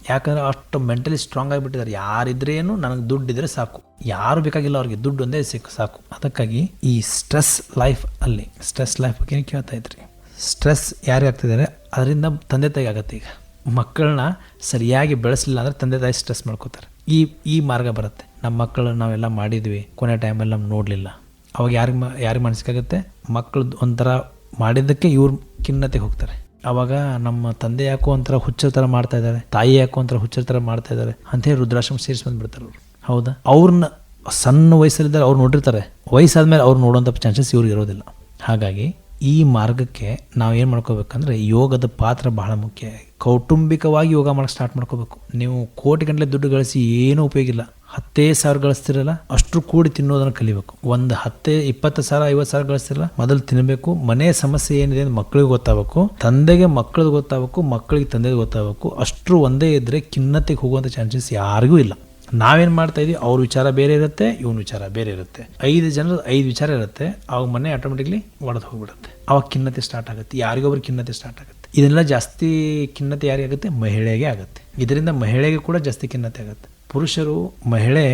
ಯಾಕಂದ್ರೆ ಅಷ್ಟು ಮೆಂಟಲಿ ಸ್ಟ್ರಾಂಗ್ ಆಗಿಬಿಟ್ಟಿದ್ದಾರೆ ಯಾರಿದ್ರೇನು ನನಗೆ ದುಡ್ಡು ಇದ್ರೆ ಸಾಕು. ಯಾರು ಬೇಕಾಗಿಲ್ಲ ಅವ್ರಿಗೆ ದುಡ್ಡು ಒಂದೇ ಸಿಕ್ಕು ಸಾಕು. ಅದಕ್ಕಾಗಿ ಈ ಸ್ಟ್ರೆಸ್ ಲೈಫ್ ಅಲ್ಲಿ ಸ್ಟ್ರೆಸ್ ಲೈಫ್ ಬಗ್ಗೆ ಏನ್ ಕೇಳ್ತಾ ಇದ್ರಿ? ಸ್ಟ್ರೆಸ್ ಯಾರಿಗೆ ಆಗ್ತಿದ್ದಾರೆ? ಅದರಿಂದ ತಂದೆ ತಾಯಿ ಆಗತ್ತೆ ಈಗ. ಮಕ್ಕಳನ್ನ ಸರಿಯಾಗಿ ಬೆಳೆಸಲಿಲ್ಲ ಅಂದ್ರೆ ತಂದೆ ತಾಯಿ ಸ್ಟ್ರೆಸ್ ಮಾಡ್ಕೋತಾರೆ. ಈ ಈ ಮಾರ್ಗ ಬರುತ್ತೆ. ನಮ್ಮ ಮಕ್ಕಳು ನಾವೆಲ್ಲ ಮಾಡಿದ್ವಿ. ಕೊನೆ ಟೈಮಲ್ಲಿ ನಮ್ಮ ನೋಡಲಿಲ್ಲ. ಅವಾಗ ಯಾರಿಗೆ ಯಾರಿಗೆ ಮನಸ್ಸಿಗಾಗುತ್ತೆ ಮಕ್ಕಳು ಒಂಥರ ಮಾಡಿದ್ದಕ್ಕೆ ಇವ್ರ ಖಿನ್ನತೆಗೆ ಹೋಗ್ತಾರೆ. ಅವಾಗ ನಮ್ಮ ತಂದೆ ಯಾಕೋ ಒಂಥರ ಹುಚ್ಚರ ಥರ ಮಾಡ್ತಾ ಇದ್ದಾರೆ, ತಾಯಿ ಯಾಕೋ ಒಂಥರ ಹುಚ್ಚರ ಥರ ಮಾಡ್ತಾ ಇದ್ದಾರೆ ಅಂತೇಳಿ ರುದ್ರಾಶ್ರಮ ಸೇರಿಸಿ ಬಂದ್ಬಿಡ್ತಾರೆ ಅವರು. ಹೌದಾ? ಅವ್ರನ್ನ ಸಣ್ಣ ವಯಸ್ಸಲ್ಲಿದ್ದಾರೆ ಅವ್ರು ನೋಡಿರ್ತಾರೆ. ವಯಸ್ಸಾದ್ಮೇಲೆ ಅವ್ರು ನೋಡುವಂಥ ಚಾನ್ಸಸ್ ಇವ್ರಿಗೆ ಇರೋದಿಲ್ಲ. ಹಾಗಾಗಿ ಈ ಮಾರ್ಗಕ್ಕೆ ನಾವು ಏನು ಮಾಡ್ಕೋಬೇಕಂದ್ರೆ ಯೋಗದ ಪಾತ್ರ ಬಹಳ ಮುಖ್ಯ. ಕೌಟುಂಬಿಕವಾಗಿ ಯೋಗ ಮಾಡೋಕ್ಕೆ ಸ್ಟಾರ್ಟ್ ಮಾಡ್ಕೋಬೇಕು. ನೀವು ಕೋಟಿ ಗಂಟಲೆ ದುಡ್ಡು ಗಳಿಸಿ ಏನೂ ಉಪಯೋಗ ಇಲ್ಲ. ಹತ್ತೇ ಸಾವಿರ ಗಳಿಸ್ತಿರಲ್ಲ ಅಷ್ಟು ಕೂಡಿ ತಿನ್ನೋದನ್ನು ಕಲಿಬೇಕು. ಒಂದು ಹತ್ತೇ, ಇಪ್ಪತ್ತು ಸಾವಿರ, ಐವತ್ತು ಸಾವಿರ ಗಳಿಸ್ತಿರಲ್ಲ, ಮೊದಲು ತಿನ್ನಬೇಕು ಮನೆ ಸಮಸ್ಯೆ ಏನಿದೆ ಅಂತ ಮಕ್ಕಳಿಗೆ ಗೊತ್ತಾಗಬೇಕು. ತಂದೆಗೆ ಮಕ್ಕಳಿಗೆ ಗೊತ್ತಾಗಬೇಕು ಮಕ್ಕಳಿಗೆ ತಂದೆಗೆ ಗೊತ್ತಾಗಬೇಕು. ಅಷ್ಟು ಒಂದೇ ಇದ್ದರೆ ಖಿನ್ನತೆಗೆ ಹೋಗುವಂಥ ಚಾನ್ಸಸ್ ಯಾರಿಗೂ ಇಲ್ಲ. ನಾವೇನು ಮಾಡ್ತಾ ಇದೀವಿ? ಅವ್ರ ವಿಚಾರ ಬೇರೆ ಇರುತ್ತೆ, ಇವನ ವಿಚಾರ ಬೇರೆ ಇರುತ್ತೆ. ಐದು ಜನರ ಐದು ವಿಚಾರ ಇರುತ್ತೆ, ಅವಾಗ ಮನೆ ಆಟೋಮೆಟಿಕ್ಲಿ ಒಡೆದು ಹೋಗ್ಬಿಡುತ್ತೆ. ಅವಾಗ ಖಿನ್ನತೆ ಸ್ಟಾರ್ಟ್ ಆಗುತ್ತೆ. ಯಾರಿಗೊಬ್ರು ಖಿನ್ನತೆ ಸ್ಟಾರ್ಟ್ ಆಗುತ್ತೆ. ಇದೆಲ್ಲ ಜಾಸ್ತಿ ಖಿನ್ನತೆ ಯಾರಿಗಾಗುತ್ತೆ ಮಹಿಳೆಗೆ ಆಗುತ್ತೆ. ಇದರಿಂದ ಮಹಿಳೆಗೆ ಕೂಡ ಜಾಸ್ತಿ ಖಿನ್ನತೆ ಆಗುತ್ತೆ. ಪುರುಷರು ಮಹಿಳೆ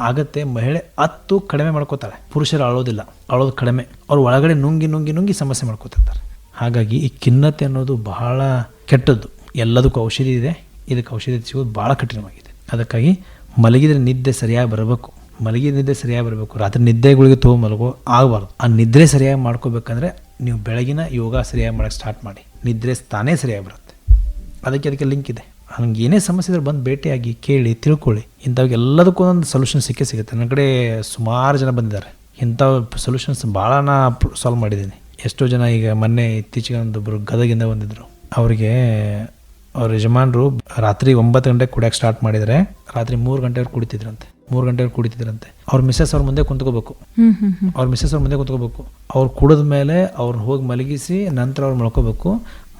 ಆಗತ್ತೆ, ಮಹಿಳೆ ಹತ್ತು ಕಡಿಮೆ ಮಾಡ್ಕೋತಾಳೆ ಪುರುಷರು ಅಳೋದಿಲ್ಲ, ಅಳೋದು ಕಡಿಮೆ. ಅವ್ರು ಒಳಗಡೆ ನುಂಗಿ ನುಂಗಿ ನುಂಗಿ ಸಮಸ್ಯೆ ಮಾಡ್ಕೋತಿರ್ತಾರೆ. ಹಾಗಾಗಿ ಈ ಖಿನ್ನತೆ ಅನ್ನೋದು ಬಹಳ ಕೆಟ್ಟದ್ದು. ಎಲ್ಲದಕ್ಕೂ ಔಷಧಿ ಇದೆ, ಇದಕ್ಕೆ ಔಷಧಿ ಸಿಗೋದು ಭಾಳ ಕಠಿಣವಾಗಿದೆ. ಅದಕ್ಕಾಗಿ ಮಲಗಿದ್ರೆ ನಿದ್ದೆ ಸರಿಯಾಗಿ ಬರಬೇಕು. ಮಲಗಿದ ನಿದ್ದೆ ಸರಿಯಾಗಿ ಬರಬೇಕು. ರಾತ್ರಿ ನಿದ್ದೆಗಳಿಗೆ ತೊಗೊಂಡು ಮಲಗೋ ಆಗಬಾರ್ದು. ಆ ನಿದ್ರೆ ಸರಿಯಾಗಿ ಮಾಡ್ಕೋಬೇಕಂದ್ರೆ ನೀವು ಬೆಳಗಿನ ಯೋಗ ಸರಿಯಾಗಿ ಮಾಡೋಕ್ಕೆ ಸ್ಟಾರ್ಟ್ ಮಾಡಿ. ನಿದ್ರೆ ತಾನೇ ಸರಿಯಾಗಿ ಬರುತ್ತೆ. ಅದಕ್ಕೆ ಅದಕ್ಕೆ ಲಿಂಕ್ ಇದೆ. ಹಂಗೆ ಏನೇ ಸಮಸ್ಯೆ ಇದ್ರೆ ಬಂದು ಭೇಟಿಯಾಗಿ ಕೇಳಿ ತಿಳ್ಕೊಳ್ಳಿ. ಇಂಥವ್ಗೆ ಎಲ್ಲದಕ್ಕೂ ಒಂದೊಂದು ಸೊಲ್ಯೂಷನ್ ಸಿಕ್ಕೇ ಸಿಗುತ್ತೆ. ನನ್ನ ಕಡೆ ಸುಮಾರು ಜನ ಬಂದಿದ್ದಾರೆ. ಇಂಥ ಸೊಲ್ಯೂಷನ್ಸ್ ಭಾಳ ಸಾಲ್ವ್ ಮಾಡಿದ್ದೀನಿ. ಎಷ್ಟೋ ಜನ ಈಗ ಮೊನ್ನೆ ಇತ್ತೀಚೆಗೆ ಒಂದೊಬ್ಬರು ಗದಗಿಂದ ಬಂದಿದ್ದರು ಅವರಿಗೆ ಅವ್ರ ಯಜಮಾನರು ರಾತ್ರಿ ಒಂಬತ್ತು ಗಂಟೆಗೆ ಕುಡಿಯೋಕೆ ಸ್ಟಾರ್ಟ್ ಮಾಡಿದರೆ ರಾತ್ರಿ ಮೂರು ಗಂಟೆವರೆಗೆ ಕುಡಿತಿದ್ರಂತೆ. ಮೂರು ಗಂಟೆವರೆಗೆ ಕುಡಿತಿದ್ರಂತೆ. ಅವ್ರ ಮಿಸ್ಸಸ್ ಅವ್ರ ಮುಂದೆ ಕುಂತ್ಕೋಬೇಕು. ಅವ್ರ ಮಿಸ್ಸಸ್ ಅವ್ರ ಮುಂದೆ ಕುಂತ್ಕೋಬೇಕು. ಅವ್ರು ಕುಡಿದ ಮೇಲೆ ಅವ್ರನ್ನ ಹೋಗಿ ಮಲಗಿಸಿ ನಂತರ ಅವ್ರು ಮಲ್ಕೋಬೇಕು.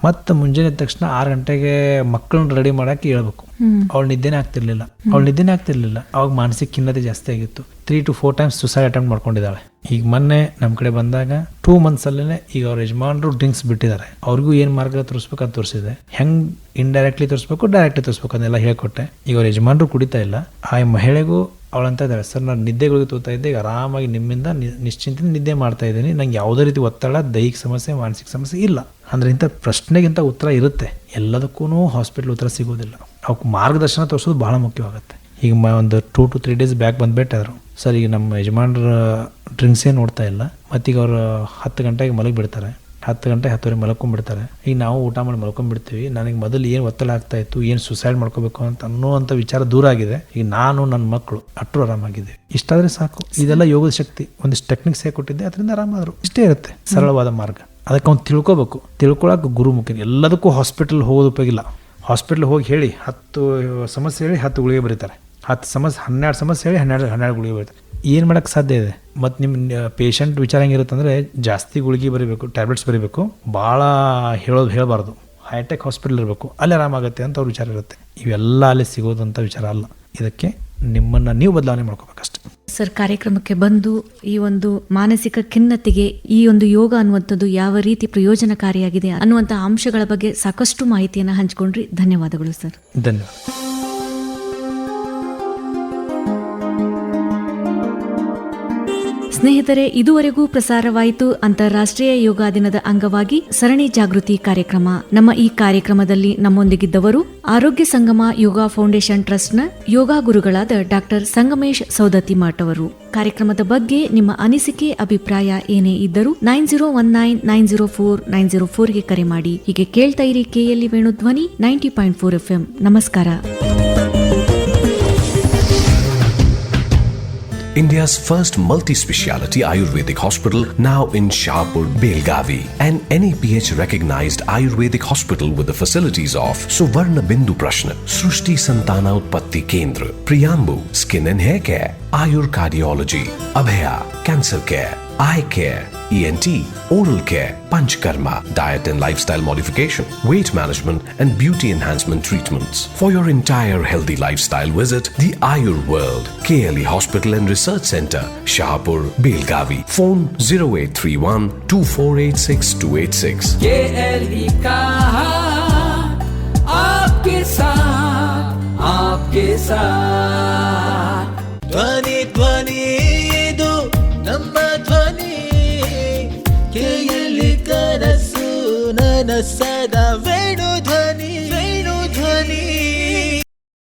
ಮತ್ತು ಮುಂಜಾನೆ ತಕ್ಷಣ ಆರು ಗಂಟೆಗೆ ಮಕ್ಕಳನ್ನ ರೆಡಿ ಮಾಡಕ್ಕೆ ಹೇಳ್ಬೇಕು. ಅವಳು ನಿದ್ದೆನೇ ಆಗ್ತಿರ್ಲಿಲ್ಲ. ಅವಳು ನಿದ್ದೆನೇ ಆಗ್ತಿರ್ಲಿಲ್ಲ. ಅವಾಗ ಮಾನಸಿಕ ಖಿನ್ನತೆ ಜಾಸ್ತಿ ಆಗಿತ್ತು. Three to four times suicide attempt ಮಾಡ್ಕೊಂಡಿದ್ದಾಳೆ. ಈಗ ಮೊನ್ನೆ ನಮ್ಮ ಕಡೆ ಬಂದಾಗ ಟೂ ಮಂತ್ಸ್ ಅಲ್ಲೇ ಈಗ ಅವ್ರ ಯಜಮಾನರು ಡ್ರಿಂಕ್ಸ್ ಬಿಟ್ಟಿದ್ದಾರೆ. ಅವ್ರಿಗೂ ಏನು ಮಾರ್ಗ ತೋರಿಸ್ಬೇಕಂತ ತೋರಿಸಿದೆ. ಹೆಂಗ್ ಇಂಡೈರೆಕ್ಟ್ಲಿ ತೋರಿಸ್ಬೇಕು ಡೈರೆಕ್ಟ್ಲಿ ತೋರಿಸ್ಬೇಕು ಅಂತೆಲ್ಲ ಹೇಳ್ಕೊಟ್ಟೆ. ಈಗ ಅವ್ರ ಯಜಮಾನರು ಕುಡಿತಾ ಇಲ್ಲ. ಆ ಮಹಿಳೆಗೂ ಅವಳಂತ ಇದ್ದಾಳೆ, ಸರ್, ನಾನು ನಿದ್ದೆಗಳಿಗೆ ತೋತಾ ಇದ್ದೆ ಆರಾಮಾಗಿ ನಿಮ್ಮಿಂದ ನಿ- ನಿಶ್ಚಿಂತೆಯಿಂದ ನಿದ್ದೆ ಮಾಡ್ತಾ ಇದ್ದೀನಿ. ನಂಗೆ ಯಾವುದೇ ರೀತಿ ಒತ್ತಡ, ದೈಹಿಕ ಸಮಸ್ಯೆ, ಮಾನಸಿಕ ಸಮಸ್ಯೆ ಇಲ್ಲ. ಅಂದ್ರೆ ಇಂಥ ಪ್ರಶ್ನೆಗಿಂತ ಉತ್ತರ ಇರುತ್ತೆ. ಎಲ್ಲದಕ್ಕೂ ಹಾಸ್ಪಿಟ್ಲ್ ಉತ್ತರ ಸಿಗೋದಿಲ್ಲ. ಅವಕ್ಕೆ ಮಾರ್ಗದರ್ಶನ ತೋರಿಸೋದು ಬಹಳ ಮುಖ್ಯವಾಗುತ್ತೆ. ಈಗ ಮ, ಒಂದು two to three days back ಬಂದುಬಿಟ್ಟಾದ್ರು, sir, ಈಗ ನಮ್ಮ ಯಜಮಾನ್ರ ಡ್ರಿಂಕ್ಸೇ ನೋಡ್ತಾ ಇಲ್ಲ. ಮತ್ತೀಗ ಅವರು ಹತ್ತು ಗಂಟೆಗೆ ಮಲಗಿ ಬಿಡ್ತಾರೆ ಹತ್ತು ಗಂಟೆ ಹತ್ತುವರೆ ಮಲ್ಕೊಂಡ್ಬಿಡ್ತಾರೆ ಈಗ ನಾವು ಊಟ ಮಾಡಿ ಮಲ್ಕೊಂಡ್ಬಿಡ್ತೀವಿ ನನಗೆ ಮೊದಲು ಏನು ಒತ್ತಡ ಆಗ್ತಾ ಇತ್ತು, ಏನು ಸುಸೈಡ್ ಮಾಡ್ಕೋಬೇಕು ಅಂತ ಅನ್ನೋವಂಥ ವಿಚಾರ ದೂರ ಆಗಿದೆ. ಈಗ ನಾನು ನನ್ನ ಮಕ್ಕಳು ಅಟ್ರು ಆರಾಮಾಗಿದೆ ಇಷ್ಟಾದರೆ ಸಾಕು. ಇದೆಲ್ಲ ಯೋಗದ ಶಕ್ತಿ. ಒಂದಿಷ್ಟು ಟೆಕ್ನಿಕ್ಸ್ ಕೊಟ್ಟಿದ್ದೆ, ಅದರಿಂದ ಆರಾಮಾದ್ರು. ಇಷ್ಟೇ ಇರುತ್ತೆ. ಸರಳವಾದ ಮಾರ್ಗ. ಅದಕ್ಕೆ ಅವ್ನು ತಿಳ್ಕೊಬೇಕು. ತಿಳ್ಕೊಳಕ್ಕೆ ಗುರು ಮುಖ್ಯ. ಎಲ್ಲದಕ್ಕೂ ಹಾಸ್ಪಿಟಲ್ ಹೋಗೋದು ಉಪಯೋಗಿಲ್ಲ ಹಾಸ್ಪಿಟ್ಲ್ ಹೋಗಿ ಹೇಳಿ, ಹತ್ತು ಸಮಸ್ಯೆ ಹೇಳಿ ಹತ್ತು ಗುಳಿಗೆ ಬರೀತಾರೆ. ಹತ್ತು ಸಮಸ್ಯೆ, ಹನ್ನೆರಡು ಸಮಸ್ಯೆ ಹೇಳಿ ಹನ್ನೆರಡು ಹನ್ನೆರಡು ಗುಳಿಗೆ ಬರೀತಾರೆ. ಏನು ಮಾಡೋಕ್ಕೆ ಸಾಧ್ಯ ಇದೆ? ಮತ್ತು ನಿಮ್ಮ ಪೇಷಂಟ್ ವಿಚಾರ ಹೆಂಗಿರುತ್ತಂದರೆ ಜಾಸ್ತಿ ಗುಳಿಗೆ ಬರೀಬೇಕು ಟ್ಯಾಬ್ಲೆಟ್ಸ್ ಬರೀಬೇಕು ಭಾಳ ಹೇಳೋದು ಹೇಳಬಾರ್ದು. ಹೈಟೆಕ್ ಹಾಸ್ಪಿಟಲ್ ಇರಬೇಕು ಅಲ್ಲಿ ಆರಾಮಾಗುತ್ತೆ ಅಂತ ಅವ್ರ ವಿಚಾರ ಇರುತ್ತೆ. ಇವೆಲ್ಲ ಅಲ್ಲಿ ಸಿಗೋದಂಥ ವಿಚಾರ ಅಲ್ಲ. ಇದಕ್ಕೆ ನಿಮ್ಮನ್ನು ನೀವು ಬದಲಾವಣೆ ಮಾಡ್ಕೋಬೇಕಷ್ಟೆ. ಸರ್ ಕಾರ್ಯಕ್ರಮಕ್ಕೆ ಬಂದು ಈ ಒಂದು ಮಾನಸಿಕ ಖಿನ್ನತೆಗೆ ಈ ಒಂದು ಯೋಗ ಅನ್ನುವಂಥದ್ದು ಯಾವ ರೀತಿ ಪ್ರಯೋಜನಕಾರಿಯಾಗಿದೆ ಅನ್ನುವಂಥ ಅಂಶಗಳ ಬಗ್ಗೆ ಸಾಕಷ್ಟು ಮಾಹಿತಿಯನ್ನು ಹಂಚಿಕೊಂಡ್ರಿ. ಧನ್ಯವಾದಗಳು ಸರ್. ಧನ್ಯವಾದ. ಸ್ನೇಹಿತರೆ, ಇದುವರೆಗೂ ಪ್ರಸಾರವಾಯಿತು ಅಂತಾರಾಷ್ಟ್ರೀಯ ಯೋಗ ದಿನದ ಅಂಗವಾಗಿ ಸರಣಿ ಜಾಗೃತಿ ಕಾರ್ಯಕ್ರಮ. ನಮ್ಮ ಈ ಕಾರ್ಯಕ್ರಮದಲ್ಲಿ ನಮ್ಮೊಂದಿಗಿದ್ದವರು ಆರೋಗ್ಯ ಸಂಗಮ ಯೋಗ ಫೌಂಡೇಶನ್ ಟ್ರಸ್ಟ್ನ ಯೋಗ ಗುರುಗಳಾದ ಡಾಕ್ಟರ್ ಸಂಗಮೇಶ್ ಸೌದತ್ತಿ ಮಠ್ ಅವರು ಕಾರ್ಯಕ್ರಮದ ಬಗ್ಗೆ ನಿಮ್ಮ ಅನಿಸಿಕೆ, ಅಭಿಪ್ರಾಯ ಏನೇ ಇದ್ದರೂ nine zero one nine nine zero four nine zero ಫೋರ್ಗೆ ಕರೆ ಮಾಡಿ. ಹೀಗೆ ಕೇಳ್ತಾ ಇರಿ KLE Venu Dhwani ninety point four F ನಮಸ್ಕಾರ. India's first multi-speciality Ayurvedic hospital now in Shahpur, Belgavi. An NAPH recognized Ayurvedic hospital with the facilities of Suvarna Bindu Prashna, Srushti Santana Utpatti Kendra, Priyambu, Skin and Hair Care, Ayur Cardiology, Abhaya, Cancer Care, eye care, ENT, oral care, Panchkarma, diet and lifestyle modification, weight management, and beauty enhancement treatments. For your entire healthy lifestyle, visit the Ayur World, KLE Hospital and Research Center, Shahapur, Belgavi. Phone 0831 2486 286. KLE ka ಕೇಳಿ ಕನಸು ನನಸದ ವೇಣು